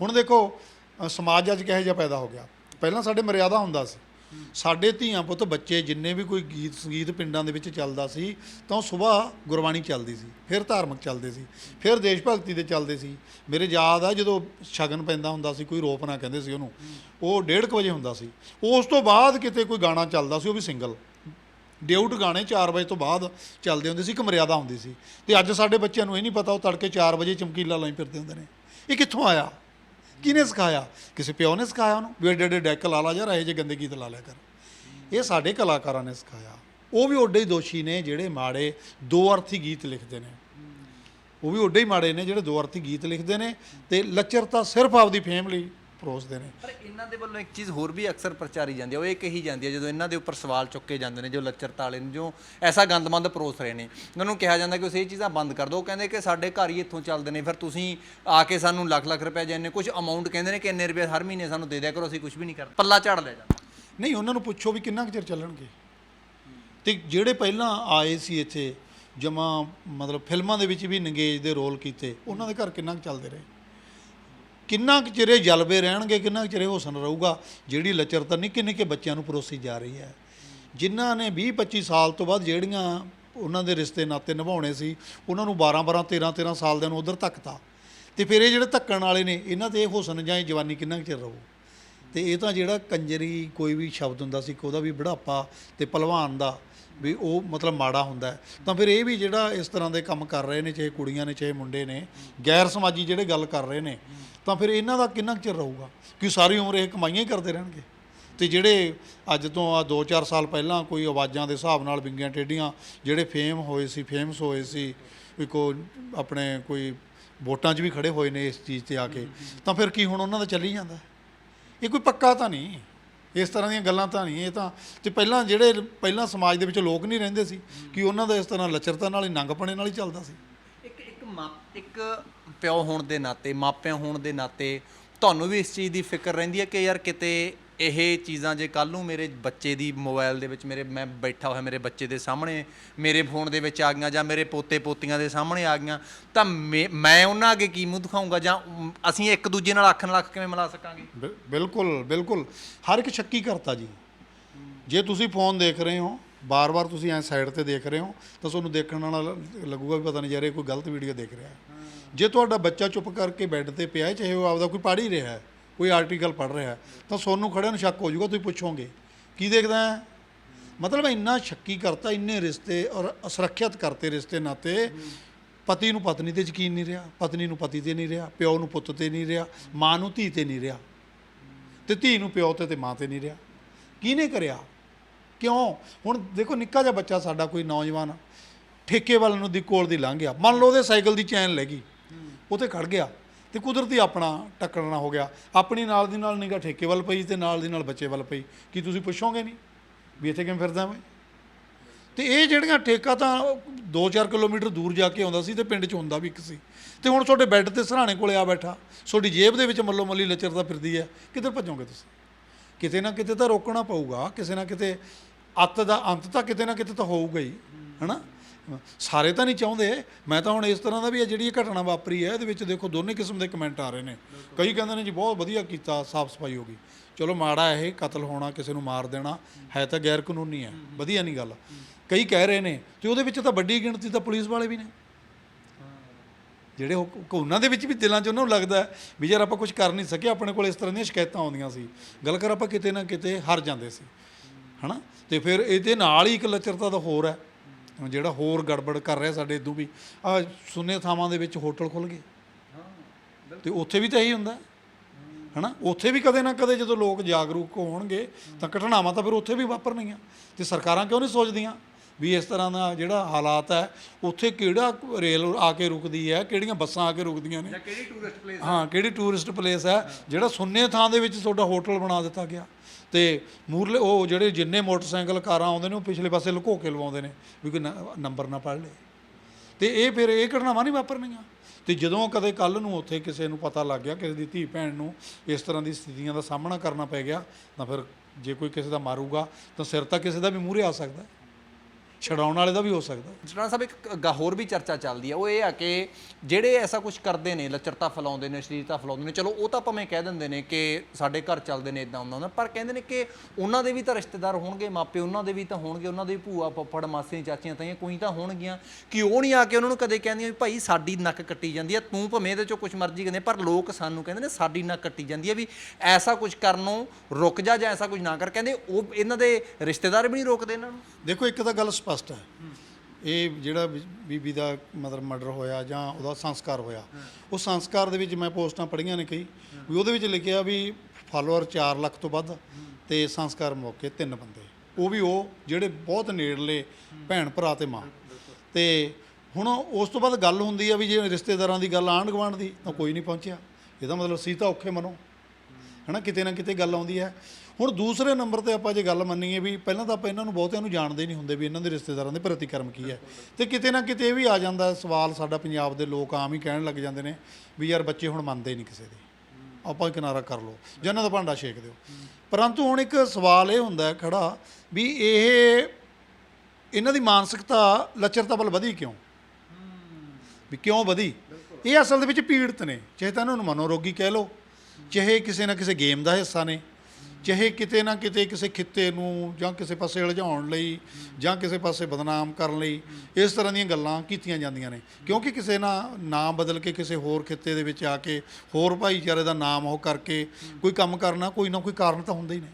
ਹੁਣ ਦੇਖੋ ਅ, ਸਮਾਜ ਅੱਜ ਕਿਹੋ ਜਿਹਾ ਪੈਦਾ ਹੋ ਗਿਆ। ਪਹਿਲਾਂ ਸਾਡੇ ਮਰਿਆਦਾ ਹੁੰਦਾ ਸੀ। ਸਾਡੇ ਧੀਆਂ ਪੁੱਤ ਬੱਚੇ ਜਿੰਨੇ ਵੀ ਕੋਈ ਗੀਤ ਸੰਗੀਤ ਪਿੰਡਾਂ ਦੇ ਵਿੱਚ ਚੱਲਦਾ ਸੀ, ਤਾਂ ਉਹ ਸਵੇਰ ਗੁਰਬਾਣੀ ਚੱਲਦੀ ਸੀ, ਫਿਰ ਧਾਰਮਿਕ ਚੱਲਦੇ ਸੀ, ਫਿਰ ਦੇਸ਼ ਭਗਤੀ ਦੇ ਚੱਲਦੇ ਸੀ। ਮੇਰੇ ਯਾਦ ਆ ਜਦੋਂ ਸ਼ਗਨ ਪੈਂਦਾ ਹੁੰਦਾ ਸੀ, ਕੋਈ ਰੋਪਨਾ ਕਹਿੰਦੇ ਸੀ ਉਹਨੂੰ, ਉਹ 1:30 ਵਜੇ ਹੁੰਦਾ ਸੀ। ਉਸ ਤੋਂ ਬਾਅਦ ਕਿਤੇ ਕੋਈ ਗਾਣਾ ਚੱਲਦਾ ਸੀ, ਉਹ ਵੀ ਸਿੰਗਲ। ਡਿਊਟ ਗਾਣੇ 4 ਵਜੇ ਤੋਂ ਬਾਅਦ ਚੱਲਦੇ ਹੁੰਦੇ ਸੀ, ਇੱਕ ਮਰਿਆਦਾ ਹੁੰਦੀ ਸੀ। ਤੇ ਅੱਜ ਸਾਡੇ ਬੱਚਿਆਂ ਨੂੰ ਇਹ ਨਹੀਂ ਪਤਾ, ਉਹ ਤੜਕੇ 4 ਵਜੇ ਚਮਕੀਲਾ ਲਾਈ ਫਿਰਦੇ ਹੁੰਦੇ ਨੇ। ਇਹ ਕਿੱਥੋਂ ਆਇਆ? ਕਿਹਨੇ ਸਿਖਾਇਆ? ਕਿਸੇ ਪਿਓ ਨੇ ਸਿਖਾਇਆ ਉਹਨੂੰ? ਵੀ ਏਡੇ ਏਡੇ ਡੈਕ ਲਾ ਲਾ ਯਾਰ, ਇਹੋ ਜੇ ਗੰਦੇ ਗੀਤ ਲਾ ਲਿਆ ਕਰ। ਇਹ ਸਾਡੇ ਕਲਾਕਾਰਾਂ ਨੇ ਸਿਖਾਇਆ। ਉਹ ਵੀ ਓਡੇ ਹੀ ਦੋਸ਼ੀ ਨੇ ਜਿਹੜੇ ਮਾੜੇ ਦੋ ਅਰਥੀ ਗੀਤ ਲਿਖਦੇ ਨੇ। ਉਹ ਵੀ ਓਡੇ ਹੀ ਮਾੜੇ ਨੇ ਜਿਹੜੇ ਦੋ ਅਰਥੀ ਗੀਤ ਲਿਖਦੇ ਨੇ ਤੇ ਲੱਚਰਤਾ ਸਿਰਫ ਆਪਦੀ ਫੇਮ ਲਈ। ਪਰੋਸਦੇ ਨੇ। ਪਰ ਇਹਨਾਂ ਦੇ ਵੱਲੋਂ ਇੱਕ ਚੀਜ਼ ਹੋਰ ਵੀ ਅਕਸਰ ਪ੍ਰਚਾਰੀ ਜਾਂਦੀ ਹੈ ਉਹ ਇਹ ਕਹੀ ਜਾਂਦੀ ਹੈ ਜਦੋਂ ਇਹਨਾਂ ਦੇ ਉੱਪਰ ਸਵਾਲ ਚੁੱਕੇ ਜਾਂਦੇ ਨੇ ਜੋ ਲੱਚਰਤਾ ਵਾਲੇ ਨੇ ਜੋ ਐਸਾ ਗੰਦਮੰਦ ਪਰੋਸ ਰਹੇ ਨੇ ਉਹਨਾਂ ਨੂੰ ਕਿਹਾ ਜਾਂਦਾ ਕਿ ਤੁਸੀਂ ਇਹ ਚੀਜ਼ਾਂ ਬੰਦ ਕਰ ਦਿਓ ਉਹ ਕਹਿੰਦੇ ਕਿ ਸਾਡੇ ਘਰ ਹੀ ਇੱਥੋਂ ਚੱਲਦੇ ਨੇ ਫਿਰ ਤੁਸੀਂ ਆ ਕੇ ਸਾਨੂੰ ਲੱਖ ਲੱਖ ਰੁਪਏ ਜਾਂਦੇ ਕੁਝ ਅਮਾਉਂਟ ਕਹਿੰਦੇ ਨੇ ਕਿ ਇੰਨੇ ਰੁਪਏ ਹਰ ਮਹੀਨੇ ਸਾਨੂੰ ਦੇ ਦਿਆ ਕਰੋ ਅਸੀਂ ਕੁਝ ਵੀ ਨਹੀਂ ਕਰਦੇ ਪੱਲਾ ਝਾੜ ਲੈ ਜਾਂਦਾ। ਨਹੀਂ ਉਹਨਾਂ ਨੂੰ ਪੁੱਛੋ ਵੀ ਕਿੰਨਾ ਕੁ ਚਿਰ ਚੱਲਣਗੇ। ਤੇ ਜਿਹੜੇ ਪਹਿਲਾਂ ਆਏ ਸੀ ਇੱਥੇ ਜਮਾ ਮਤਲਬ ਫਿਲਮਾਂ ਦੇ ਵਿੱਚ ਵੀ ਨੰਗੇਜ ਦੇ ਰੋਲ ਕੀਤੇ ਉਹਨਾਂ ਦੇ ਘਰ ਕਿੰਨਾ ਕੁ ਚੱਲਦੇ ਰਹੇ? ਕਿੰਨਾ ਕੁ ਚਿਰੇ ਜਲਵੇ ਰਹਿਣਗੇ, ਕਿੰਨਾ ਕੁ ਚਿਰੇ ਹੁਸਨ ਰਹੂਗਾ, ਜਿਹੜੀ ਲੱਚਰਤਾ ਨਿੱਕੇ ਨਿੱਕੇ ਬੱਚਿਆਂ ਨੂੰ ਪਰੋਸੀ ਜਾ ਰਹੀ ਹੈ। ਜਿਨ੍ਹਾਂ ਨੇ 20 25 ਸਾਲ ਤੋਂ ਬਾਅਦ ਜਿਹੜੀਆਂ ਉਹਨਾਂ ਦੇ ਰਿਸ਼ਤੇ ਨਾਤੇ ਨਿਭਾਉਣੇ ਸੀ, ਉਹਨਾਂ ਨੂੰ 12 12 13 13 ਸਾਲ ਦੇ ਨੂੰ ਉਧਰ ਧੱਕਤਾ। ਤੇ ਫਿਰ ਇਹ ਜਿਹੜੇ ਧੱਕਣ ਵਾਲੇ ਨੇ, ਇਹਨਾਂ ਤੇ ਇਹ ਹੁਸਨ ਜਾਂ ਇਹ ਜਵਾਨੀ ਕਿੰਨਾ ਕੁ ਚਿਰ ਰਹੂ? ਤੇ ਇਹ ਤਾਂ ਜਿਹੜਾ ਕੰਜਰੀ ਕੋਈ ਵੀ ਸ਼ਬਦ ਹੁੰਦਾ ਸੀ ਉਹਦਾ ਵੀ ਬੁਢਾਪਾ ਤੇ ਪਹਿਲਵਾਨ ਦਾ ਵੀ ਉਹ ਮਤਲਬ ਮਾੜਾ ਹੁੰਦਾ ਤਾਂ ਫਿਰ ਇਹ ਵੀ ਜਿਹੜਾ ਇਸ ਤਰ੍ਹਾਂ ਦੇ ਕੰਮ ਕਰ ਰਹੇ ਨੇ, ਚਾਹੇ ਕੁੜੀਆਂ ਨੇ, ਚਾਹੇ ਮੁੰਡੇ ਨੇ, ਗੈਰ ਸਮਾਜੀ ਜਿਹੜੇ ਗੱਲ ਕਰ ਰਹੇ ਨੇ, ਤਾਂ ਫਿਰ ਇਹਨਾਂ ਦਾ ਕਿੰਨਾ ਕੁ ਚਿਰ ਰਹੂਗਾ? ਕਿ ਸਾਰੀ ਉਮਰ ਇਹ ਕਮਾਈਆਂ ਹੀ ਕਰਦੇ ਰਹਿਣਗੇ। ਤੇ ਜਿਹੜੇ ਅੱਜ ਤੋਂ ਆ 2-4 ਸਾਲ ਪਹਿਲਾਂ ਕੋਈ ਆਵਾਜ਼ਾਂ ਦੇ ਹਿਸਾਬ ਨਾਲ ਵਿੰਗੀਆਂ ਟੇਡੀਆਂ ਜਿਹੜੇ ਫੇਮ ਹੋਏ ਸੀ, ਫੇਮਸ ਹੋਏ ਸੀ, ਵੀ ਕੋ ਆਪਣੇ ਕੋਈ ਵੋਟਾਂ 'ਚ ਵੀ ਖੜੇ ਹੋਏ ਨੇ ਇਸ ਚੀਜ਼ ਤੇ ਆ ਕੇ, ਤਾਂ ਫਿਰ ਕੀ ਹੁਣ ਉਹਨਾਂ ਦਾ ਚੱਲੀ ਜਾਂਦਾ? ਇਹ ਕੋਈ ਪੱਕਾ ਤਾਂ ਨਹੀਂ। ਇਸ ਤਰ੍ਹਾਂ ਦੀਆਂ ਗੱਲਾਂ ਤਾਂ ਨਹੀਂ ਇਹ ਤਾਂ ਤੇ ਪਹਿਲਾਂ ਜਿਹੜੇ ਪਹਿਲਾਂ ਸਮਾਜ ਦੇ ਵਿੱਚ ਲੋਕ ਨਹੀਂ ਰਹਿੰਦੇ ਸੀ ਕਿ ਉਹਨਾਂ ਦਾ ਇਸ ਤਰ੍ਹਾਂ ਲੱਚਰਤਾ ਨਾਲ ਹੀ ਨੰਗਪਣੇ ਨਾਲ ਹੀ ਚੱਲਦਾ ਸੀ। ਇੱਕ ਇੱਕ ਮਾਪ ਇੱਕ ਪਿਓ ਹੋਣ ਦੇ ਨਾਤੇ ਮਾਪਿਆਂ ਹੋਣ ਦੇ ਨਾਤੇ ਤੁਹਾਨੂੰ ਵੀ ਇਸ ਚੀਜ਼ ਦੀ ਫਿਕਰ ਰਹਿੰਦੀ ਹੈ ਕਿ ਯਾਰ ਕਿਤੇ ਇਹ ਚੀਜ਼ਾਂ ਜੇ ਕੱਲ ਨੂੰ ਮੇਰੇ ਬੱਚੇ ਦੀ ਮੋਬਾਈਲ ਦੇ ਵਿੱਚ ਮੇਰੇ ਮੈਂ ਬੈਠਾ ਹੋਇਆ ਮੇਰੇ ਬੱਚੇ ਦੇ ਸਾਹਮਣੇ, ਮੇਰੇ ਫੋਨ ਦੇ ਵਿੱਚ ਆ ਗਈਆਂ ਜਾਂ ਮੇਰੇ ਪੋਤੇ ਪੋਤੀਆਂ ਦੇ ਸਾਹਮਣੇ ਆ ਗਈਆਂ, ਤਾਂ ਮੇ- ਮੈਂ ਉਹਨਾਂ ਅੱਗੇ ਕੀ ਮੂੰਹ ਦਿਖਾਊਂਗਾ ਜਾਂ ਅਸੀਂ ਇੱਕ ਦੂਜੇ ਨਾਲ ਅੱਖ ਨਾਲ ਅੱਖ ਕਿਵੇਂ ਮਿਲਾ ਸਕਾਂਗੇ? ਬਿ- ਬਿਲਕੁਲ ਬਿਲਕੁਲ। ਹਰ ਇੱਕ ਸ਼ੱਕੀ ਕਰਤਾ ਜੀ। ਜੇ ਤੁਸੀਂ ਫੋਨ ਦੇਖ ਰਹੇ ਹੋ, ਬਾਰ-ਬਾਰ ਤੁਸੀਂ ਐ ਸਾਈਡ ਤੇ ਦੇਖ ਰਹੇ ਹੋ, ਤਾਂ ਤੁਹਾਨੂੰ ਦੇਖਣ ਨਾਲ ਲੱਗੂਗਾ ਵੀ ਪਤਾ ਨਹੀਂ ਯਾਰ ਇਹ ਕੋਈ ਗਲਤ ਵੀਡੀਓ ਦੇਖ ਰਿਹਾ। ਜੇ ਤੁਹਾਡਾ ਬੱਚਾ ਚੁੱਪ ਕਰਕੇ ਬੈੱਡ ਤੇ ਪਿਆ ਹੈ, ਚਾਹੇ ਉਹ ਆਪਦਾ ਕੋਈ ਪੜ੍ਹ ਹੀ ਰਿਹਾ ਹੈ ਕੋਈ ਆਰਟੀਕਲ ਪੜ੍ਹ ਰਿਹਾ ਤਾਂ ਸੋਨੂੰ ਖੜਿਆਂ ਨੂੰ ਸ਼ੱਕ ਹੋ ਜਾਊਗਾ, ਤੁਸੀਂ ਪੁੱਛੋਗੇ। ਕੀ ਦੇਖਦਾ ਹੈ? ਮਤਲਬ ਇੰਨਾ ਸ਼ੱਕੀ ਕਰਤਾ, ਇੰਨੇ ਰਿਸ਼ਤੇ ਔਰ ਅਸੁਰੱਖਿਅਤ ਕਰਤੇ ਰਿਸ਼ਤੇ ਨਾਤੇ, ਪਤੀ ਨੂੰ ਪਤਨੀ ਤੇ ਯਕੀਨ ਨਹੀਂ ਰਿਹਾ, ਪਤਨੀ ਨੂੰ ਪਤੀ ਤੇ ਨਹੀਂ ਰਿਹਾ, ਪਿਓ ਨੂੰ ਪੁੱਤ ਤੇ ਨਹੀਂ ਰਿਹਾ, ਮਾਂ ਨੂੰ ਧੀ ਤੇ ਨਹੀਂ ਰਿਹਾ, ਤੇ ਧੀ ਨੂੰ ਪਿਓ ਤੇ ਤੇ ਮਾਂ ਤੇ ਨਹੀਂ ਰਿਹਾ। ਕਿਹਨੇ ਕਰਿਆ? ਕਿਉਂ? ਹੁਣ ਦੇਖੋ, ਨਿੱਕਾ ਜਿਹਾ ਬੱਚਾ ਸਾਡਾ ਕੋਈ ਨੌਜਵਾਨ ਠੇਕੇ ਵੱਲ ਨੂੰ ਦੀ ਕੋਲ ਦੀ ਲੰਘ ਗਿਆ। ਮੰਨ ਲਓ ਉਹਦੇ ਸਾਈਕਲ ਦੀ ਚੈਨ ਲੈ ਗਈ, ਉਹ ਤੇ ਖੜ ਗਿਆ। ਤੇ ਕੁਦਰਤੀ ਆਪਣਾ ਟੱਕਰਨਾ ਹੋ ਗਿਆ। ਆਪਣੀ ਨਾਲ ਦੀ ਨਾਲ ਨਿਗਾ ਠੇਕੇ ਵੱਲ ਪਈ ਤੇ ਨਾਲ ਦੀ ਨਾਲ ਬੱਚੇ ਵੱਲ ਪਈ। ਕੀ ਤੁਸੀਂ ਪੁੱਛੋਗੇ ਨਹੀਂ ਵੀ ਇੱਥੇ ਕਿਵੇਂ ਫਿਰਦਾ ਮੈਂ? ਤੇ ਇਹ ਜਿਹੜੀਆਂ ਠੇਕਾ ਤਾਂ 2-4 ਕਿਲੋਮੀਟਰ ਦੂਰ ਜਾ ਕੇ ਆਉਂਦਾ ਸੀ ਤੇ ਪਿੰਡ 'ਚ ਹੁੰਦਾ ਵੀ ਇੱਕ ਸੀ। ਤੇ ਹੁਣ ਤੁਹਾਡੇ ਬੈੱਡ ਤੇ ਸਰਾਣੇ ਕੋਲੇ ਆ ਬੈਠਾ। ਤੁਹਾਡੀ ਜੇਬ ਦੇ ਵਿੱਚ ਮੱਲੋ ਮੱਲੀ ਲਚਰਦਾ ਫਿਰਦੀ ਹੈ। ਕਿੱਧਰ ਭੱਜੋਗੇ ਤੁਸੀਂ? ਕਿਤੇ ਨਾ ਕਿਤੇ ਤਾਂ ਰੋਕਣਾ ਪਊਗਾ। ਕਿਸੇ ਨਾ ਕਿਤੇ ਅੱਤ ਦਾ ਅੰਤ ਤਾਂ ਕਿਤੇ ਨਾ ਕਿਤੇ ਤਾਂ ਹੋਊਗਾ ਹੀ, ਹਨਾ? ਸਾਰੇ ਤਾਂ ਨਹੀਂ ਚਾਹੁੰਦੇ। ਮੈਂ ਤਾਂ ਹੁਣ ਇਸ ਤਰ੍ਹਾਂ ਦਾ ਵੀ ਇਹ ਜਿਹੜੀ ਇਹ ਘਟਨਾ ਵਾਪਰੀ ਹੈ, ਇਹਦੇ ਵਿੱਚ ਦੇਖੋ ਦੋਨੇ ਕਿਸਮ ਦੇ ਕਮੈਂਟ ਆ ਰਹੇ ਨੇ। ਕਈ ਕਹਿੰਦੇ ਨੇ ਜੀ ਬਹੁਤ ਵਧੀਆ ਕੀਤਾ, ਸਾਫ਼ ਸਫ਼ਾਈ ਹੋ ਗਈ। ਚਲੋ ਮਾੜਾ ਇਹ ਕਤਲ ਹੋਣਾ, ਕਿਸੇ ਨੂੰ ਮਾਰ ਦੇਣਾ, ਹੈ ਤਾਂ ਗੈਰ ਕਾਨੂੰਨੀ ਹੈ, ਵਧੀਆ ਨਹੀਂ ਗੱਲ। ਕਈ ਕਹਿ ਰਹੇ ਨੇ, ਤੇ ਉਹਦੇ ਵਿੱਚ ਤਾਂ ਵੱਡੀ ਗਿਣਤੀ ਤਾਂ ਪੁਲਿਸ ਵਾਲੇ ਵੀ ਨੇ। ਜਿਹੜੇ ਉਹਨਾਂ ਦੇ ਵਿੱਚ ਵੀ ਦਿਲਾਂ 'ਚ ਉਹਨਾਂ ਨੂੰ ਲੱਗਦਾ ਵੀ ਯਾਰ ਆਪਾਂ ਕੁਝ ਕਰ ਨਹੀਂ ਸਕੇ ਆਪਣੇ ਕੋਲ ਇਸ ਤਰ੍ਹਾਂ ਦੀਆਂ ਸ਼ਿਕਾਇਤਾਂ ਆਉਂਦੀਆਂ ਸੀ। ਗੱਲ ਕਰ ਆਪਾਂ ਕਿਤੇ ਨਾ ਕਿਤੇ ਹਾਰ ਜਾਂਦੇ ਸੀ। ਹਨਾ? ਤੇ ਫਿਰ ਇਹਦੇ ਨਾਲ ਹੀ ਇੱਕ ਲੱਚਰਤਾ ਦਾ ਹੋਰ ਹੈ। ਜਿਹੜਾ ਹੋਰ ਗੜਬੜ ਕਰ ਰਿਹਾ ਸਾਡੇ ਇਦੋਂ ਵੀ ਆ ਸੁੰਨੇ ਥਾਵਾਂ ਦੇ ਵਿੱਚ ਹੋਟਲ ਖੁੱਲ ਗਏ। ਤੇ ਉੱਥੇ ਵੀ ਤਾਂ ਇਹੀ ਹੁੰਦਾ। ਹੈ। ਹਨਾ? ਉੱਥੇ ਵੀ ਕਦੇ ਨਾ ਕਦੇ ਜਦੋਂ ਲੋਕ ਜਾਗਰੂਕ ਹੋਣਗੇ ਤਾਂ ਘਟਨਾਵਾਂ ਤਾਂ ਫਿਰ ਉੱਥੇ ਵੀ ਵਾਪਰਨਗੀਆਂ ਤੇ ਸਰਕਾਰਾਂ ਕਿਉਂ ਨਹੀਂ ਸੋਚਦੀਆਂ ਵੀ ਇਸ ਤਰ੍ਹਾਂ ਦਾ ਜਿਹੜਾ ਹਾਲਾਤ ਹੈ ਉੱਥੇ ਕਿਹੜਾ ਰੇਲ ਆ ਕੇ ਰੁਕਦੀ ਹੈ ਕਿਹੜੀਆਂ ਬੱਸਾਂ ਆ ਕੇ ਰੁਕਦੀਆਂ ਨੇ? ਜਾਂ ਕਿਹੜੀ ਟੂਰਿਸਟ ਪਲੇਸ ਹਾਂ? ਕਿਹੜੀ ਟੂਰਿਸਟ ਪਲੇਸ ਹੈ ਜਿਹੜਾ ਸੁੰਨੇ ਥਾਂ ਦੇ ਵਿੱਚ ਤੁਹਾਡਾ ਹੋਟਲ ਬਣਾ ਦਿੱਤਾ ਗਿਆ। ਤੇ ਮੂਰਲੇ ਉਹ ਜਿਹੜੇ ਜਿੰਨੇ ਮੋਟਰਸਾਈਕਲ ਕਾਰਾਂ ਆਉਂਦੇ ਨੇ, ਉਹ ਪਿਛਲੇ ਪਾਸੇ ਲੁਕੋ ਕੇ ਲਵਾਉਂਦੇ ਨੇ ਵੀ ਕੋਈ ਨ- ਨੰਬਰ ਨਾ ਪੜ ਲੇ। ਤੇ ਇਹ ਫਿਰ ਇਹ ਘਟਨਾਵਾਂ ਨਹੀਂ ਵਾਪਰਨੀਆਂ। ਤੇ ਜਦੋਂ ਕਦੇ ਕੱਲ ਨੂੰ ਉੱਥੇ ਕਿਸੇ ਨੂੰ ਪਤਾ ਲੱਗ ਗਿਆ, ਕਿਸੇ ਦੀ ਧੀ ਭੈਣ ਨੂੰ ਇਸ ਤਰ੍ਹਾਂ ਦੀ ਸਥਿਤੀਆਂ ਦਾ ਸਾਹਮਣਾ ਕਰਨਾ ਪੈ ਗਿਆ, ਤਾਂ ਫਿਰ ਜੇ ਕੋਈ ਕਿਸੇ ਦਾ ਮਾਰੂਗਾ, ਤਾਂ ਸਿਰ ਤਾਂ ਕਿਸੇ ਦਾ ਵੀ ਮੂਹਰੇ ਆ ਸਕਦਾ। ਛਡਾਉਣ ਵਾਲੇ ਦਾ ਵੀ ਹੋ ਸਕਦਾ। ਜਨਾਬ ਸਾਹਿਬ ਇੱਕ ਗ- ਹੋਰ ਵੀ ਚਰਚਾ ਚੱਲਦੀ ਹੈ ਉਹ ਇਹ ਆ ਕਿ ਜਿਹੜੇ ਐਸਾ ਕੁਝ ਕਰਦੇ ਨੇ ਲੱਚਰਤਾ ਫੈਲਾਉਂਦੇ ਨੇ ਸ਼ਰੀਰਤਾ ਫੈਲਾਉਂਦੇ ਨੇ ਚਲੋ ਉਹ ਤਾਂ ਭਾਵੇਂ ਕਹਿ ਦਿੰਦੇ ਨੇ ਕਿ ਸਾਡੇ ਘਰ ਚੱਲਦੇ ਨੇ ਇਦਾਂ ਹੁੰਦਾ ਪਰ ਕਹਿੰਦੇ ਨੇ ਕਿ ਉਹਨਾਂ ਦੇ ਵੀ ਤਾਂ ਰਿਸ਼ਤੇਦਾਰ ਹੋਣਗੇ ਮਾਪੇ ਉਹਨਾਂ ਦੇ ਵੀ ਤਾਂ ਹੋਣਗੇ ਉਹਨਾਂ ਦੇ ਵੀ ਭੂਆ ਫੁੱਫੜ ਮਾਸੀਆਂ ਚਾਚੀਆਂ ਤਾਈਆਂ ਕੋਈ ਤਾਂ ਹੋਣਗੀਆਂ। ਕਿ ਉਹ ਨਹੀਂ ਆ ਕੇ ਉਹਨਾਂ ਨੂੰ ਕਦੇ ਕਹਿੰਦੀਆਂ ਵੀ ਭਾਈ ਸਾਡੀ ਨੱਕ ਕੱਟੀ ਜਾਂਦੀ ਹੈ ਤੂੰ ਭਾਵੇਂ ਇਹਦੇ ਚੋਂ ਕੁਝ ਮਰਜ਼ੀ ਕਹਿੰਦੇ ਪਰ ਲੋਕ ਸਾਨੂੰ ਕਹਿੰਦੇ ਨੇ ਸਾਡੀ ਨੱਕ ਕੱਟੀ ਜਾਂਦੀ ਹੈ ਵੀ ਐਸਾ ਕੁਝ ਕਰਨੋਂ ਰੁਕ ਜਾ ਜਾਂ ਐਸਾ ਕੁਝ ਨਾ ਕਰ ਕਹਿੰਦੇ ਉਹ ਇਹਨਾਂ ਦੇ ਰਿਸ਼ਤੇਦਾਰ ਵੀ ਨਹੀਂ ਰੋਕਦੇ ਇਹਨਾਂ ਨੂੰ। ਦੇਖੋ ਇੱਕ ਤਾਂ ਗੱਲ ਸਪਸ਼ਟ ਸਪਸ਼ਟ ਹੈ। ਇਹ ਜਿਹੜਾ ਬੀ- ਬੀਬੀ ਦਾ ਮਤਲਬ ਮਰਡਰ ਹੋਇਆ ਜਾਂ ਉਹਦਾ ਸੰਸਕਾਰ ਹੋਇਆ ਉਹ ਸੰਸਕਾਰ ਦੇ ਵਿੱਚ ਮੈਂ ਪੋਸਟਾਂ ਪੜ੍ਹੀਆਂ ਨੇ ਕਈ, ਵੀ ਉਹਦੇ ਵਿੱਚ ਲਿਖਿਆ ਵੀ ਫਾਲੋਅਰ 4 ਲੱਖ ਤੋਂ ਵੱਧ ਤੇ ਸੰਸਕਾਰ ਮੌਕੇ ਤਿੰਨ ਬੰਦੇ। ਉਹ ਵੀ ਉਹ ਜਿਹੜੇ ਬਹੁਤ ਨੇੜਲੇ ਭੈਣ ਭਰਾ ਤੇ ਮਾਂ। ਤੇ ਹੁਣ ਉਸ ਤੋਂ ਬਾਅਦ ਗੱਲ ਹੁੰਦੀ ਆ ਵੀ ਜੇ ਰਿਸ਼ਤੇਦਾਰਾਂ ਦੀ ਗੱਲ ਆਂਢ ਗੁਆਂਢ ਦੀ ਤਾਂ ਕੋਈ ਨਹੀਂ ਪਹੁੰਚਿਆ। ਇਹਦਾ ਮਤਲਬ ਸੀ ਤਾਂ ਔਖੇ ਮਨੋਂ। ਹਨਾ, ਕਿਤੇ ਨਾ ਕਿਤੇ ਗੱਲ ਆਉਂਦੀ ਹੈ। ਹੁਣ ਦੂਸਰੇ ਨੰਬਰ ਤੇ ਆਪਾਂ ਜੇ ਗੱਲ ਮੰਨੀਏ ਵੀ ਪਹਿਲਾਂ ਤਾਂ ਆਪਾਂ ਇਹਨਾਂ ਨੂੰ ਬਹੁਤਿਆਂ ਨੂੰ ਜਾਣਦੇ ਨਹੀਂ ਹੁੰਦੇ ਵੀ ਇਹਨਾਂ ਦੇ ਰਿਸ਼ਤੇਦਾਰਾਂ ਦੇ ਪ੍ਰਤੀਕਰਮ ਕੀ ਹੈ। ਤੇ ਕਿਤੇ ਨਾ ਕਿਤੇ ਇਹ ਵੀ ਆ ਜਾਂਦਾ, ਸਵਾਲ ਸਾਡਾ ਪੰਜਾਬ ਦੇ ਲੋਕ ਆਮ ਹੀ ਕਹਿਣ ਲੱਗ ਜਾਂਦੇ ਨੇ ਵੀ ਯਾਰ ਬੱਚੇ ਹੁਣ ਮੰਨਦੇ ਨਹੀਂ ਕਿਸੇ ਦੇ। ਆਪਾਂ ਕਿਨਾਰਾ ਕਰ ਲਓ, ਜਾਂ ਇਹਨਾਂ ਦਾ ਭਾਂਡਾ ਛੇਕ ਦਿਓ। ਪਰੰਤੂ ਹੁਣ ਇੱਕ ਸਵਾਲ ਇਹ ਹੁੰਦਾ ਹੈ ਖੜਾ ਵੀ ਇਹ ਇਹਨਾਂ ਦੀ ਮਾਨਸਿਕਤਾ, ਲੱਚਰਤਾ ਵੱਲ ਵਧੀ ਕਿਉਂ? ਵੀ ਕਿਉਂ ਵਧੀ? ਇਹ ਅਸਲ ਦੇ ਵਿੱਚ ਪੀੜਤ ਨੇ, ਚਾਹੇ ਤਾਂ ਇਹਨਾਂ ਨੂੰ ਮਨੋਰੋਗੀ ਕਹਿ ਲਓ, ਚਾਹੇ ਕਿਸੇ ਨਾ ਕਿਸੇ ਗੇਮ ਦਾ ਹਿੱਸਾ ਨੇ। ਚਾਹੇ ਕਿਤੇ ਨਾ ਕਿਤੇ ਕਿਸੇ ਖਿੱਤੇ ਨੂੰ ਜਾਂ ਕਿਸੇ ਪਾਸੇ ਉਲਝਾਉਣ ਲਈ ਜਾਂ ਕਿਸੇ ਪਾਸੇ ਬਦਨਾਮ ਕਰਨ ਲਈ ਇਸ ਤਰ੍ਹਾਂ ਦੀਆਂ ਗੱਲਾਂ ਕੀਤੀਆਂ ਜਾਂਦੀਆਂ ਨੇ। ਕਿਉਂਕਿ ਕਿਸੇ ਨਾ ਨਾਮ ਬਦਲ ਕੇ ਕਿਸੇ ਹੋਰ ਖਿੱਤੇ ਦੇ ਵਿੱਚ ਆ ਕੇ ਹੋਰ ਭਾਈਚਾਰੇ ਦਾ ਨਾਮ ਉਹ ਕਰਕੇ ਕੋਈ ਕੰਮ ਕਰਨਾ ਕੋਈ ਨਾ ਕੋਈ ਕਾਰਨ ਤਾਂ ਹੁੰਦਾ ਹੀ ਨੇ।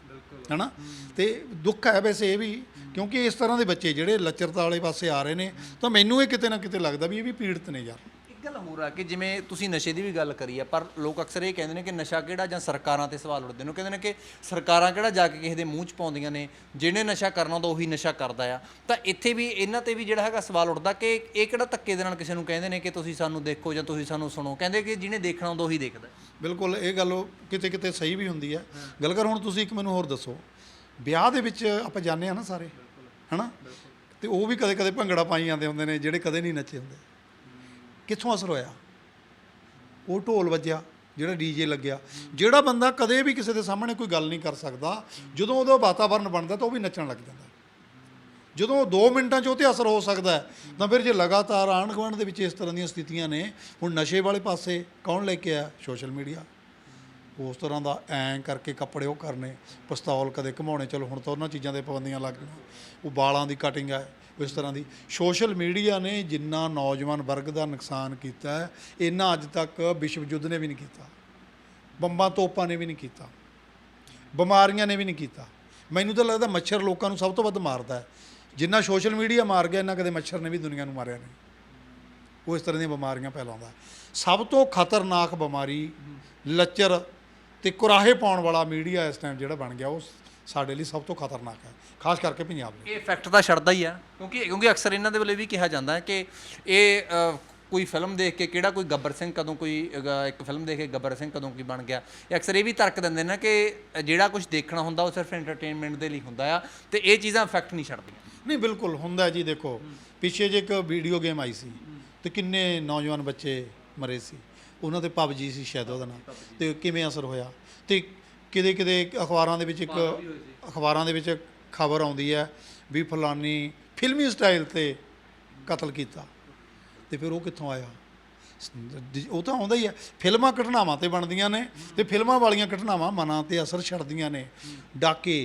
ਹੈਨਾ? ਤੇ ਦੁੱਖ ਹੈ ਵੈਸੇ ਇਹ ਵੀ ਕਿਉਂਕਿ ਇਸ ਤਰ੍ਹਾਂ ਦੇ ਬੱਚੇ ਜਿਹੜੇ ਲੱਚਰਤਾ ਵਾਲੇ ਪਾਸੇ ਆ ਰਹੇ ਨੇ ਤਾਂ ਮੈਨੂੰ ਇਹ ਕਿਤੇ ਨਾ ਕਿਤੇ ਲੱਗਦਾ ਵੀ ਇਹ ਵੀ ਪੀੜਤ ਨੇ ਯਾਰ। ਗੱਲ ਹੋਰ ਆ ਕਿ ਜਿਵੇਂ ਤੁਸੀਂ ਨਸ਼ੇ ਦੀ ਵੀ ਗੱਲ ਕਰੀ ਆ, ਪਰ ਲੋਕ ਅਕਸਰ ਇਹ ਕਹਿੰਦੇ ਨੇ ਕਿ ਨਸ਼ਾ ਕਿਹੜਾ ਜਾਂ ਸਰਕਾਰਾਂ ਤੇ ਸਵਾਲ ਉੱਠਦੇ ਨੇ। ਉਹ ਕਹਿੰਦੇ ਨੇ ਕਿ ਸਰਕਾਰਾਂ ਕਿਹੜਾ ਜਾ ਕੇ ਕਿਸੇ ਦੇ ਮੂੰਹ 'ਚ ਪਾਉਂਦੀਆਂ ਨੇ, ਜਿਹਨੇ ਨਸ਼ਾ ਕਰਨਾ ਤਾਂ ਉਹੀ ਨਸ਼ਾ ਕਰਦਾ ਆ। ਤਾਂ ਇੱਥੇ ਵੀ, ਇਹਨਾਂ ਤੇ ਵੀ ਜਿਹੜਾ ਹੈਗਾ ਸਵਾਲ ਉੱਠਦਾ ਕਿ ਇਹ ਕਿਹੜਾ ਧੱਕੇ ਦੇ ਨਾਲ ਕਿਸੇ ਨੂੰ ਕਹਿੰਦੇ ਨੇ ਕਿ ਤੁਸੀਂ ਸਾਨੂੰ ਦੇਖੋ ਜਾਂ ਤੁਸੀਂ ਸਾਨੂੰ ਸੁਣੋ। ਕਹਿੰਦੇ ਕਿ ਜਿਹਨੇ ਦੇਖਣਾ ਹੁੰਦਾ ਉਹੀ ਦੇਖਦਾ। ਬਿਲਕੁਲ, ਇਹ ਗੱਲ ਕਿਤੇ ਕਿਤੇ ਸਹੀ ਵੀ ਹੁੰਦੀ ਹੈ ਗੱਲ ਕਰ, ਹੁਣ ਤੁਸੀਂ ਇੱਕ ਮੈਨੂੰ ਹੋਰ ਦੱਸੋ। ਵਿਆਹ ਦੇ ਵਿੱਚ ਆਪਾਂ ਜਾਂਦੇ ਆ ਨਾ ਸਾਰੇ, ਹਨਾ? ਤੇ ਉਹ ਵੀ ਕਦੇ ਕਦੇ ਭੰਗੜਾ ਪਾਈ ਜਾਂਦੇ ਹੁੰਦੇ ਨੇ, ਜਿਹੜੇ ਕਦੇ ਨਹੀਂ ਨੱਚੇ ਹੁੰਦੇ। ਕਿੱਥੋਂ ਅਸਰ ਹੋਇਆ? ਉਹ ਢੋਲ ਵੱਜਿਆ, ਜਿਹੜਾ ਡੀਜੇ ਲੱਗਿਆ। ਜਿਹੜਾ ਬੰਦਾ ਕਦੇ ਵੀ ਕਿਸੇ ਦੇ ਸਾਹਮਣੇ ਕੋਈ ਗੱਲ ਨਹੀਂ ਕਰ ਸਕਦਾ, ਜਦੋਂ ਉਹਦਾ ਵਾਤਾਵਰਣ ਬਣਦਾ ਤਾਂ ਉਹ ਵੀ ਨੱਚਣ ਲੱਗ ਜਾਂਦਾ। ਜਦੋਂ 2 ਮਿੰਟਾਂ 'ਚ ਉਹ ਤੇ ਅਸਰ ਹੋ ਸਕਦਾ ਤਾਂ ਫਿਰ ਜੇ ਲਗਾਤਾਰ ਆਂਢ ਗੁਆਂਢ ਦੇ ਵਿੱਚ ਇਸ ਤਰ੍ਹਾਂ ਦੀਆਂ ਸਥਿਤੀਆਂ ਨੇ, ਹੁਣ ਨਸ਼ੇ ਵਾਲੇ ਪਾਸੇ ਕੌਣ ਲੈ ਕੇ ਆਇਆ? Social media. ਉਸ ਤਰ੍ਹਾਂ ਦਾ ਐਂ ਕਰਕੇ ਕੱਪੜੇ ਉਹ ਕਰਨੇ, ਪਿਸਤੌਲ ਕਦੇ ਘਮਾਉਣੇ, ਚਲੋ ਹੁਣ ਤਾਂ ਉਹਨਾਂ ਚੀਜ਼ਾਂ ਦੇ ਪਾਬੰਦੀਆਂ ਲੱਗ ਗਈਆਂ। ਉਹ ਵਾਲਾਂ ਦੀ ਕਟਿੰਗ ਹੈ ਇਸ ਤਰ੍ਹਾਂ ਦੀ। ਸੋਸ਼ਲ ਮੀਡੀਆ ਨੇ ਜਿੰਨਾ ਨੌਜਵਾਨ ਵਰਗ ਦਾ ਨੁਕਸਾਨ ਕੀਤਾ ਹੈ, ਇੰਨਾ ਅੱਜ ਤੱਕ ਵਿਸ਼ਵ ਯੁੱਧ ਨੇ ਵੀ ਨਹੀਂ ਕੀਤਾ। ਬੰਬਾਂ ਤੋਪਾਂ ਨੇ ਵੀ ਨਹੀਂ ਕੀਤਾ। ਬਿਮਾਰੀਆਂ ਨੇ ਵੀ ਨਹੀਂ ਕੀਤਾ। ਮੈਨੂੰ ਤਾਂ ਲੱਗਦਾ ਮੱਛਰ ਲੋਕਾਂ ਨੂੰ ਸਭ ਤੋਂ ਵੱਧ ਮਾਰਦਾ ਹੈ। ਜਿੰਨਾ ਸੋਸ਼ਲ ਮੀਡੀਆ ਮਾਰ ਗਿਆ, ਇੰਨਾ ਕਦੇ ਮੱਛਰ ਨੇ ਵੀ ਦੁਨੀਆ ਨੂੰ ਮਾਰਿਆ ਨਹੀਂ। ਉਹ ਇਸ ਤਰ੍ਹਾਂ ਦੀਆਂ ਬਿਮਾਰੀਆਂ ਫੈਲਾਉਂਦਾ ਸਭ ਤੋਂ ਖਤਰਨਾਕ ਬਿਮਾਰੀ ਲੱਚਰ ਤੇ ਕੁਰਾਹੇ ਪਾਉਣ ਵਾਲਾ ਮੀਡੀਆ ਇਸ ਟਾਈਮ ਜਿਹੜਾ ਬਣ ਗਿਆ, ਉਹ ਸਾਡੇ ਲਈ ਸਭ ਤੋਂ ਖਤਰਨਾਕ ਹੈ ਖਾਸ ਕਰਕੇ ਪੰਜਾਬ ਲਈ। ਇਹ ਇਫੈਕਟ ਤਾਂ ਛੱਡਦਾ ਹੀ ਆ ਕਿਉਂਕਿ ਕਿਉਂਕਿ ਅਕਸਰ ਇਹਨਾਂ ਦੇ ਵੱਲੇ ਵੀ ਕਿਹਾ ਜਾਂਦਾ ਹੈ ਕਿ ਇਹ ਅ, ਕੋਈ ਫਿਲਮ ਦੇਖ ਕੇ ਕਿਹੜਾ ਕੋਈ ਗੱਬਰ ਸਿੰਘ ਕਦੋਂ ਕੋਈ ਅ, ਇੱਕ ਫਿਲਮ ਦੇਖ ਕੇ ਗੱਬਰ ਸਿੰਘ ਕਦੋਂ ਕੀ ਬਣ ਗਿਆ। ਇਹ ਅਕਸਰ ਇਹ ਵੀ ਤਰਕ ਦਿੰਦੇ ਨੇ ਕਿ ਜਿਹੜਾ ਕੁਝ ਦੇਖਣਾ ਹੁੰਦਾ ਉਹ ਸਿਰਫ ਐਂਟਰਟੇਨਮੈਂਟ ਦੇ ਲਈ ਹੁੰਦਾ ਆ ਤੇ ਇਹ ਚੀਜ਼ਾਂ ਇਫੈਕਟ ਨਹੀਂ ਛੱਡਦੀਆਂ। ਨਹੀਂ ਬਿਲਕੁਲ ਹੁੰਦਾ ਜੀ ਦੇਖੋ ਪਿੱਛੇ ਜੇ ਇੱਕ ਵੀਡੀਓ ਗੇਮ ਆਈ ਸੀ ਤੇ ਕਿੰਨੇ ਨੌਜਵਾਨ ਬੱਚੇ ਮਰੇ ਸੀ। ਉਹਨਾਂ ਤੇ ਪਬਜੀ ਸੀ ਸ਼ਾਇਦ ਉਹਦਾ ਨਾਮ ਤੇ ਕਿਵੇਂ ਅਸਰ ਹੋਇਆ ਤੇ ਕਿਤੇ ਕਿਤੇ ਅਖਬਾਰਾਂ ਦੇ ਵਿੱਚ ਇੱਕ ਅਖਬਾਰਾਂ ਦੇ ਵਿੱਚ ਖਬਰ ਆਉਂਦੀ ਹੈ ਵੀ ਫਲਾਨੀ ਫਿਲਮੀ ਸਟਾਈਲ ਤੇ ਕਤਲ ਕੀਤਾ ਤੇ ਫਿਰ ਉਹ ਕਿੱਥੋਂ ਆਇਆ? ਉਹ ਤਾਂ ਆਉਂਦਾ ਹੀ ਹੈ। ਫਿਲਮਾਂ ਘਟਨਾਵਾਂ ਤੇ ਬਣਦੀਆਂ ਨੇ ਤੇ ਫਿਲਮਾਂ ਵਾਲੀਆਂ ਘਟਨਾਵਾਂ ਮਨਾਂ ਤੇ ਅਸਰ ਛੱਡਦੀਆਂ ਨੇ। ਡਾਕੇ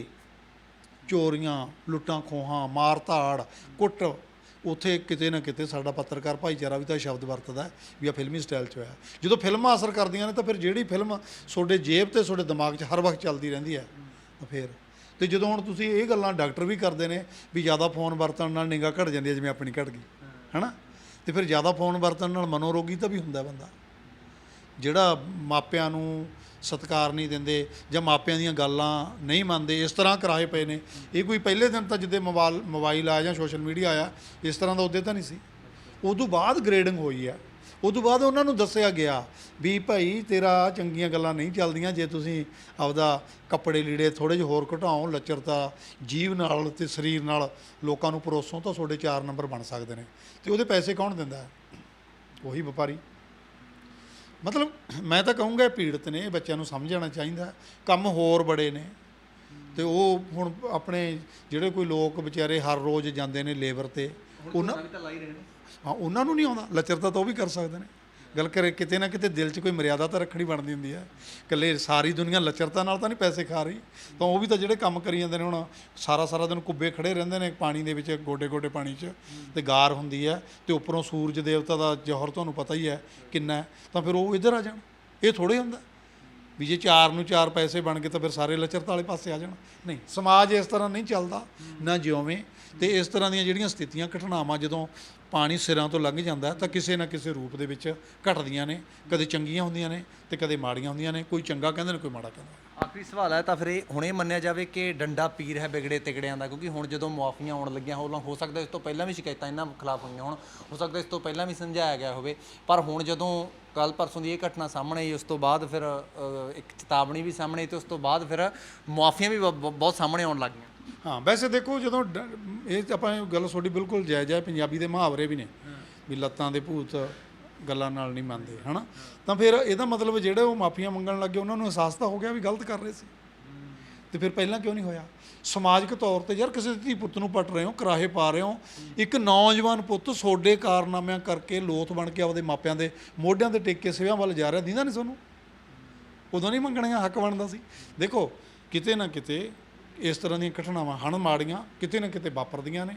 ਚੋਰੀਆਂ ਲੁੱਟਾਂ ਖੋਹਾਂ ਮਾਰ ਧਾੜ ਕੁੱਟ ਉੱਥੇ ਕਿਤੇ ਨਾ ਕਿਤੇ ਸਾਡਾ ਪੱਤਰਕਾਰ ਭਾਈਚਾਰਾ ਵੀ ਤਾਂ ਸ਼ਬਦ ਵਰਤਦਾ ਵੀ ਆ ਫਿਲਮੀ ਸਟਾਈਲ 'ਚ ਹੋਇਆ। ਜਦੋਂ ਫਿਲਮਾਂ ਅਸਰ ਕਰਦੀਆਂ ਨੇ ਤਾਂ ਫਿਰ ਜਿਹੜੀ ਫਿਲਮ ਤੁਹਾਡੇ ਜੇਬ ਤੇ, ਤੁਹਾਡੇ ਦਿਮਾਗ 'ਚ ਹਰ ਵਕਤ ਚੱਲਦੀ ਰਹਿੰਦੀ ਹੈ, ਤਾਂ ਫਿਰ। ਤੇ ਜਦੋਂ ਹੁਣ ਤੁਸੀਂ ਇਹ ਗੱਲਾਂ ਡਾਕਟਰ ਵੀ ਕਰਦੇ ਨੇ ਵੀ ਜ਼ਿਆਦਾ ਫੋਨ ਵਰਤਣ ਨਾਲ ਨਿਗਾਹ ਘਟ ਜਾਂਦੀ ਹੈ, ਜਿਵੇਂ ਆਪਣੀ ਘਟ ਗਈ, ਹੈਨਾ? ਤੇ ਫਿਰ ਜ਼ਿਆਦਾ ਫੋਨ ਵਰਤਣ ਨਾਲ ਮਨੋਰੋਗੀ ਤਾਂ ਵੀ ਹੁੰਦਾ ਬੰਦਾ। ਜਿਹੜਾ ਮਾਪਿਆਂ ਨੂੰ ਸਤਿਕਾਰ ਨਹੀਂ ਦਿੰਦੇ ਜਾਂ ਮਾਪਿਆਂ ਦੀਆਂ ਗੱਲਾਂ ਨਹੀਂ ਮੰਨਦੇ, ਇਸ ਤਰ੍ਹਾਂ ਕਰਾਏ ਪਏ ਨੇ। ਇਹ ਕੋਈ ਪਹਿਲੇ ਦਿਨ ਤਾਂ ਜਿੱਦੇ ਮੋਬਾਈਲ ਮੋਬਾਈਲ ਆਇਆ ਜਾਂ ਸੋਸ਼ਲ ਮੀਡੀਆ ਆਇਆ, ਇਸ ਤਰ੍ਹਾਂ ਦਾ ਉਹਦੇ ਤਾਂ ਨਹੀਂ ਸੀ। ਉਦੋਂ ਬਾਅਦ ਗ੍ਰੇਡਿੰਗ ਹੋਈ ਆ। ਉਦੋਂ ਬਾਅਦ ਉਹਨਾਂ ਨੂੰ ਦੱਸਿਆ ਗਿਆ ਵੀ ਭਾਈ ਤੇਰਾ ਚੰਗੀਆਂ ਗੱਲਾਂ ਨਹੀਂ ਚੱਲਦੀਆਂ, ਜੇ ਤੁਸੀਂ ਆਪਦਾ ਕੱਪੜੇ ਲੀੜੇ ਥੋੜੇ ਜਿਹੇ ਹੋਰ ਘਟਾਓ, ਲੱਚਰਤਾ ਜੀਵ ਨਾਲ ਤੇ ਸਰੀਰ ਨਾਲ ਲੋਕਾਂ ਨੂੰ ਪਰੋਸੋ ਤਾਂ ਤੁਹਾਡੇ 4 ਨੰਬਰ ਬਣ ਸਕਦੇ ਨੇ। ਤੇ ਉਹਦੇ ਪੈਸੇ ਕੌਣ ਦਿੰਦਾ? ਹੈ ਉਹੀ ਵਪਾਰੀ। ਮਤਲਬ ਮੈਂ ਤਾਂ ਕਹੂੰਗਾ ਇਹ ਪੀੜਤ ਨੇ ਇਹ ਬੱਚਿਆਂ ਨੂੰ ਸਮਝਣਾ ਚਾਹੀਦਾ। ਕੰਮ ਹੋਰ ਬੜੇ ਨੇ। ਤੇ ਉਹ ਹੁਣ ਆਪਣੇ ਜਿਹੜੇ ਕੋਈ ਲੋਕ ਵਿਚਾਰੇ ਹਰ ਰੋਜ਼ ਜਾਂਦੇ ਨੇ ਲੇਬਰ ਤੇ ਉਹਨਾਂ ਵੀ ਤਾਂ ਲਾਈ ਰਹੇ ਨੇ। ਹਾਂ ਉਹਨਾਂ ਨੂੰ ਨਹੀਂ ਆਉਂਦਾ। ਲੱਚਰਤਾ ਤਾਂ ਉਹ ਵੀ ਕਰ ਸਕਦੇ ਨੇ। ਗੱਲ ਕਰੇ, ਕਿਤੇ ਨਾ ਕਿਤੇ ਦਿਲ 'ਚ ਕੋਈ ਮਰਿਆਦਾ ਤਾਂ ਰੱਖਣੀ ਬਣਦੀ ਹੁੰਦੀ ਹੈ ਇਕੱਲੇ ਸਾਰੀ ਦੁਨੀਆ ਲੱਚਰਤਾ ਨਾਲ ਤਾਂ ਨਹੀਂ ਪੈਸੇ ਖਾ ਰਹੀ। ਤਾਂ ਉਹ ਵੀ ਤਾਂ ਜਿਹੜੇ ਕੰਮ ਕਰੀ ਜਾਂਦੇ ਨੇ ਹੁਣ, ਸਾਰਾ ਸਾਰਾ ਦਿਨ ਕੁੱਬੇ ਖੜੇ ਰਹਿੰਦੇ ਨੇ ਪਾਣੀ ਦੇ ਵਿੱਚ ਗੋਡੇ ਗੋਡੇ ਪਾਣੀ 'ਚ। ਤੇ ਗਾਰ ਹੁੰਦੀ ਹੈ ਤੇ ਉੱਪਰੋਂ ਸੂਰਜ ਦੇਵਤਾ ਦਾ ਜੋਹਰ ਤੁਹਾਨੂੰ ਪਤਾ ਹੀ ਹੈ ਕਿੰਨਾ ਤਾਂ ਫਿਰ ਉਹ ਇੱਧਰ ਆ ਜਾਣ। ਇਹ ਥੋੜੇ ਹੁੰਦਾ। ਵੀ ਜੇ ਚਾਰ ਨੂੰ ਚਾਰ ਪੈਸੇ ਬਣ ਗਏ ਤਾਂ ਫਿਰ ਸਾਰੇ ਲੱਚਰਤਾ ਵਾਲੇ ਪਾਸੇ ਆ ਜਾਣ। ਨਹੀਂ, ਸਮਾਜ ਇਸ ਤਰ੍ਹਾਂ ਨਹੀਂ ਚੱਲਦਾ, ਨਾ ਜਿਉਵੇਂ। ਤੇ ਇਸ ਤਰ੍ਹਾਂ ਦੀਆਂ ਜਿਹੜੀਆਂ ਸਥਿਤੀਆਂ, ਘਟਨਾਵਾਂ ਜਦੋਂ ਪਾਣੀ ਸਿਰਾਂ ਤੋਂ ਲੰਘ ਜਾਂਦਾ ਤਾਂ ਕਿਸੇ ਨਾ ਕਿਸੇ ਰੂਪ ਦੇ ਵਿੱਚ ਘਟਦੀਆਂ ਨੇ ਕਦੇ ਚੰਗੀਆਂ ਹੁੰਦੀਆਂ ਨੇ ਤੇ ਕਦੇ ਮਾੜੀਆਂ ਹੁੰਦੀਆਂ ਨੇ ਕੋਈ ਚੰਗਾ ਕਹਿੰਦੇ ਨੇ ਕੋਈ ਮਾੜਾ ਕਹਿੰਦਾ ਆਖਰੀ ਸਵਾਲ ਹੈ ਤਾਂ ਫਿਰ ਇਹ ਹੁਣੇ ਮੰਨਿਆ ਜਾਵੇ ਕਿ ਡੰਡਾ ਪੀਰ ਹੈ ਵਿਗੜੇ ਤਿਗੜਿਆਂ ਦਾ ਕਿਉਂਕਿ ਹੁਣ ਜਦੋਂ ਮੁਆਫੀਆਂ ਆਉਣ ਲੱਗੀਆਂ ਹੋਣ ਹੋ ਸਕਦਾ ਇਸ ਤੋਂ ਪਹਿਲਾਂ ਵੀ ਸ਼ਿਕਾਇਤਾਂ ਇਹਨਾਂ ਖਿਲਾਫ ਹੋਈਆਂ ਹੋਣ ਹੋ ਸਕਦਾ ਇਸ ਤੋਂ ਪਹਿਲਾਂ ਵੀ ਸਮਝਾਇਆ ਗਿਆ ਹੋਵੇ ਪਰ ਹੁਣ ਜਦੋਂ ਕੱਲ ਪਰਸੋਂ ਦੀ ਇਹ ਘਟਨਾ ਸਾਹਮਣੇ ਆਈ ਉਸ ਤੋਂ ਬਾਅਦ ਫਿਰ ਅ, ਇੱਕ ਚੇਤਾਵਨੀ ਵੀ ਸਾਹਮਣੇ ਆਈ ਤੇ ਉਸ ਤੋਂ ਬਾਅਦ ਫਿਰ ਮੁਆਫੀਆਂ ਵੀ ਬ- ਬ- ਬਹੁਤ ਸਾਹਮਣੇ ਆਉਣ ਲੱਗੀਆਂ ਹਾਂ, ਵੈਸੇ ਦੇਖੋ ਜਦੋਂ ਡ- ਇਹ ਆਪਾਂ ਇਹ ਗੱਲ ਤੁਹਾਡੀ ਬਿਲਕੁਲ ਜਾਇਜ਼ ਹੈ, ਪੰਜਾਬੀ ਦੇ ਮੁਹਾਵਰੇ ਵੀ ਨੇ, ਵੀ ਲੱਤਾਂ ਦੇ ਭੂਤ ਗੱਲਾਂ ਨਾਲ ਨਹੀਂ ਮੰਨਦੇ, ਹਨਾ? ਤਾਂ ਫਿਰ ਇਹਦਾ ਮਤਲਬ ਜਿਹੜੇ ਉਹ ਮਾਫੀਆਂ ਮੰਗਣ ਲੱਗੇ, ਉਹਨਾਂ ਨੂੰ ਅਹਿਸਾਸ ਤਾਂ ਹੋ ਗਿਆ ਵੀ ਗਲਤ ਕਰ ਰਹੇ ਸੀ। ਤੇ ਫਿਰ ਪਹਿਲਾਂ ਕਿਉਂ ਨਹੀਂ ਹੋਇਆ? ਸਮਾਜਿਕ ਤੌਰ ਤੇ ਯਾਰ ਕਿਸੇ ਧੀ ਪੁੱਤ ਨੂੰ ਪੱਟ ਰਹੇ ਹੋ, ਕਰਾਹੇ ਪਾ ਰਹੇ ਹੋ, ਇੱਕ ਨੌਜਵਾਨ ਪੁੱਤ ਸੋਡੇ ਕਾਰਨਾਮਿਆਂ ਕਰਕੇ ਲੋਥ ਬਣ ਕੇ ਆਪਦੇ ਮਾਪਿਆਂ ਦੇ ਮੋਢਿਆਂ ਤੇ ਟੇਕ ਕੇ ਸਿਵਿਆਂ ਵੱਲ ਜਾ ਰਿਹਾ, ਦੀਦਾ ਨਹੀਂ ਤੁਹਾਨੂੰ? ਉਦੋਂ ਨਹੀਂ ਮੰਗਣੀਆਂ ਹੱਕ ਬਣਦਾ ਸੀ? ਦੇਖੋ, ਕਿਤੇ ਨਾ ਕਿਤੇ ਇਸ ਤਰ੍ਹਾਂ ਦੀਆਂ ਘਟਨਾਵਾਂ ਹਨ ਮਾੜੀਆਂ ਕਿਤੇ ਨਾ ਕਿਤੇ ਵਾਪਰਦੀਆਂ ਨੇ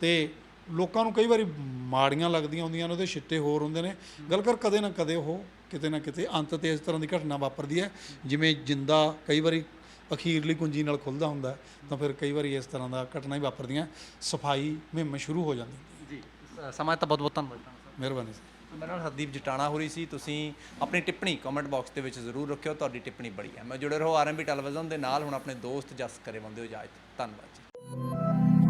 ਤੇ ਲੋਕਾਂ ਨੂੰ ਕਈ ਵਾਰੀ ਮਾੜੀਆਂ ਲੱਗਦੀਆਂ ਹੁੰਦੀਆਂ ਨੇ ਉਹਦੇ ਛਿੱਟੇ ਹੋਰ ਹੁੰਦੇ ਨੇ। ਗੱਲ ਕਰ ਕਦੇ ਨਾ ਕਦੇ ਉਹ ਕਿਤੇ ਨਾ ਕਿਤੇ ਅੰਤ ਤੇ ਇਸ ਤਰ੍ਹਾਂ ਦੀ ਘਟਨਾ ਵਾਪਰਦੀ ਹੈ। ਜਿਵੇਂ ਜਿੰਦਾ ਕਈ ਵਾਰੀ ਅਖੀਰਲੀ ਕੁੰਜੀ ਨਾਲ ਖੁੱਲਦਾ ਹੁੰਦਾ ਤਾਂ ਫਿਰ ਕਈ ਵਾਰੀ ਇਸ ਤਰ੍ਹਾਂ ਦਾ ਘਟਨਾ ਹੀ ਵਾਪਰਦੀਆਂ। ਸਫ਼ਾਈ ਮੁਹਿੰਮ ਸ਼ੁਰੂ ਹੋ ਜਾਂਦੀ। ਜੀ ਸਮਾਂ ਤਾਂ ਬਹੁਤ ਬਹੁਤ ਧੰਨਵਾਦ। ਮਿਹਰਬਾਨੀ ਮੇਰੇ ਨਾਲ ਹਰਦੀਪ ਜਟਾਣਾ ਹੋ ਰਹੀ ਸੀ, ਤੁਸੀਂ ਆਪਣੀ ਟਿੱਪਣੀ ਕਮੈਂਟ ਬਾਕਸ ਦੇ ਵਿੱਚ ਜ਼ਰੂਰ ਰੱਖਿਓ, ਤੁਹਾਡੀ ਟਿੱਪਣੀ ਬੜੀ ਹੈ। ਮੈਂ ਜੁੜੇ ਰਹੋ ਆਰਐਮਬੀ ਟੈਲੀਵਿਜ਼ਨ ਦੇ ਨਾਲ, ਹੁਣ ਆਪਣੇ ਦੋਸਤ ਜਸ ਕਰੇ ਬੰਦੇ ਹੋ ਇਜਾਜ਼ਤ ਧੰਨਵਾਦ ਜੀ।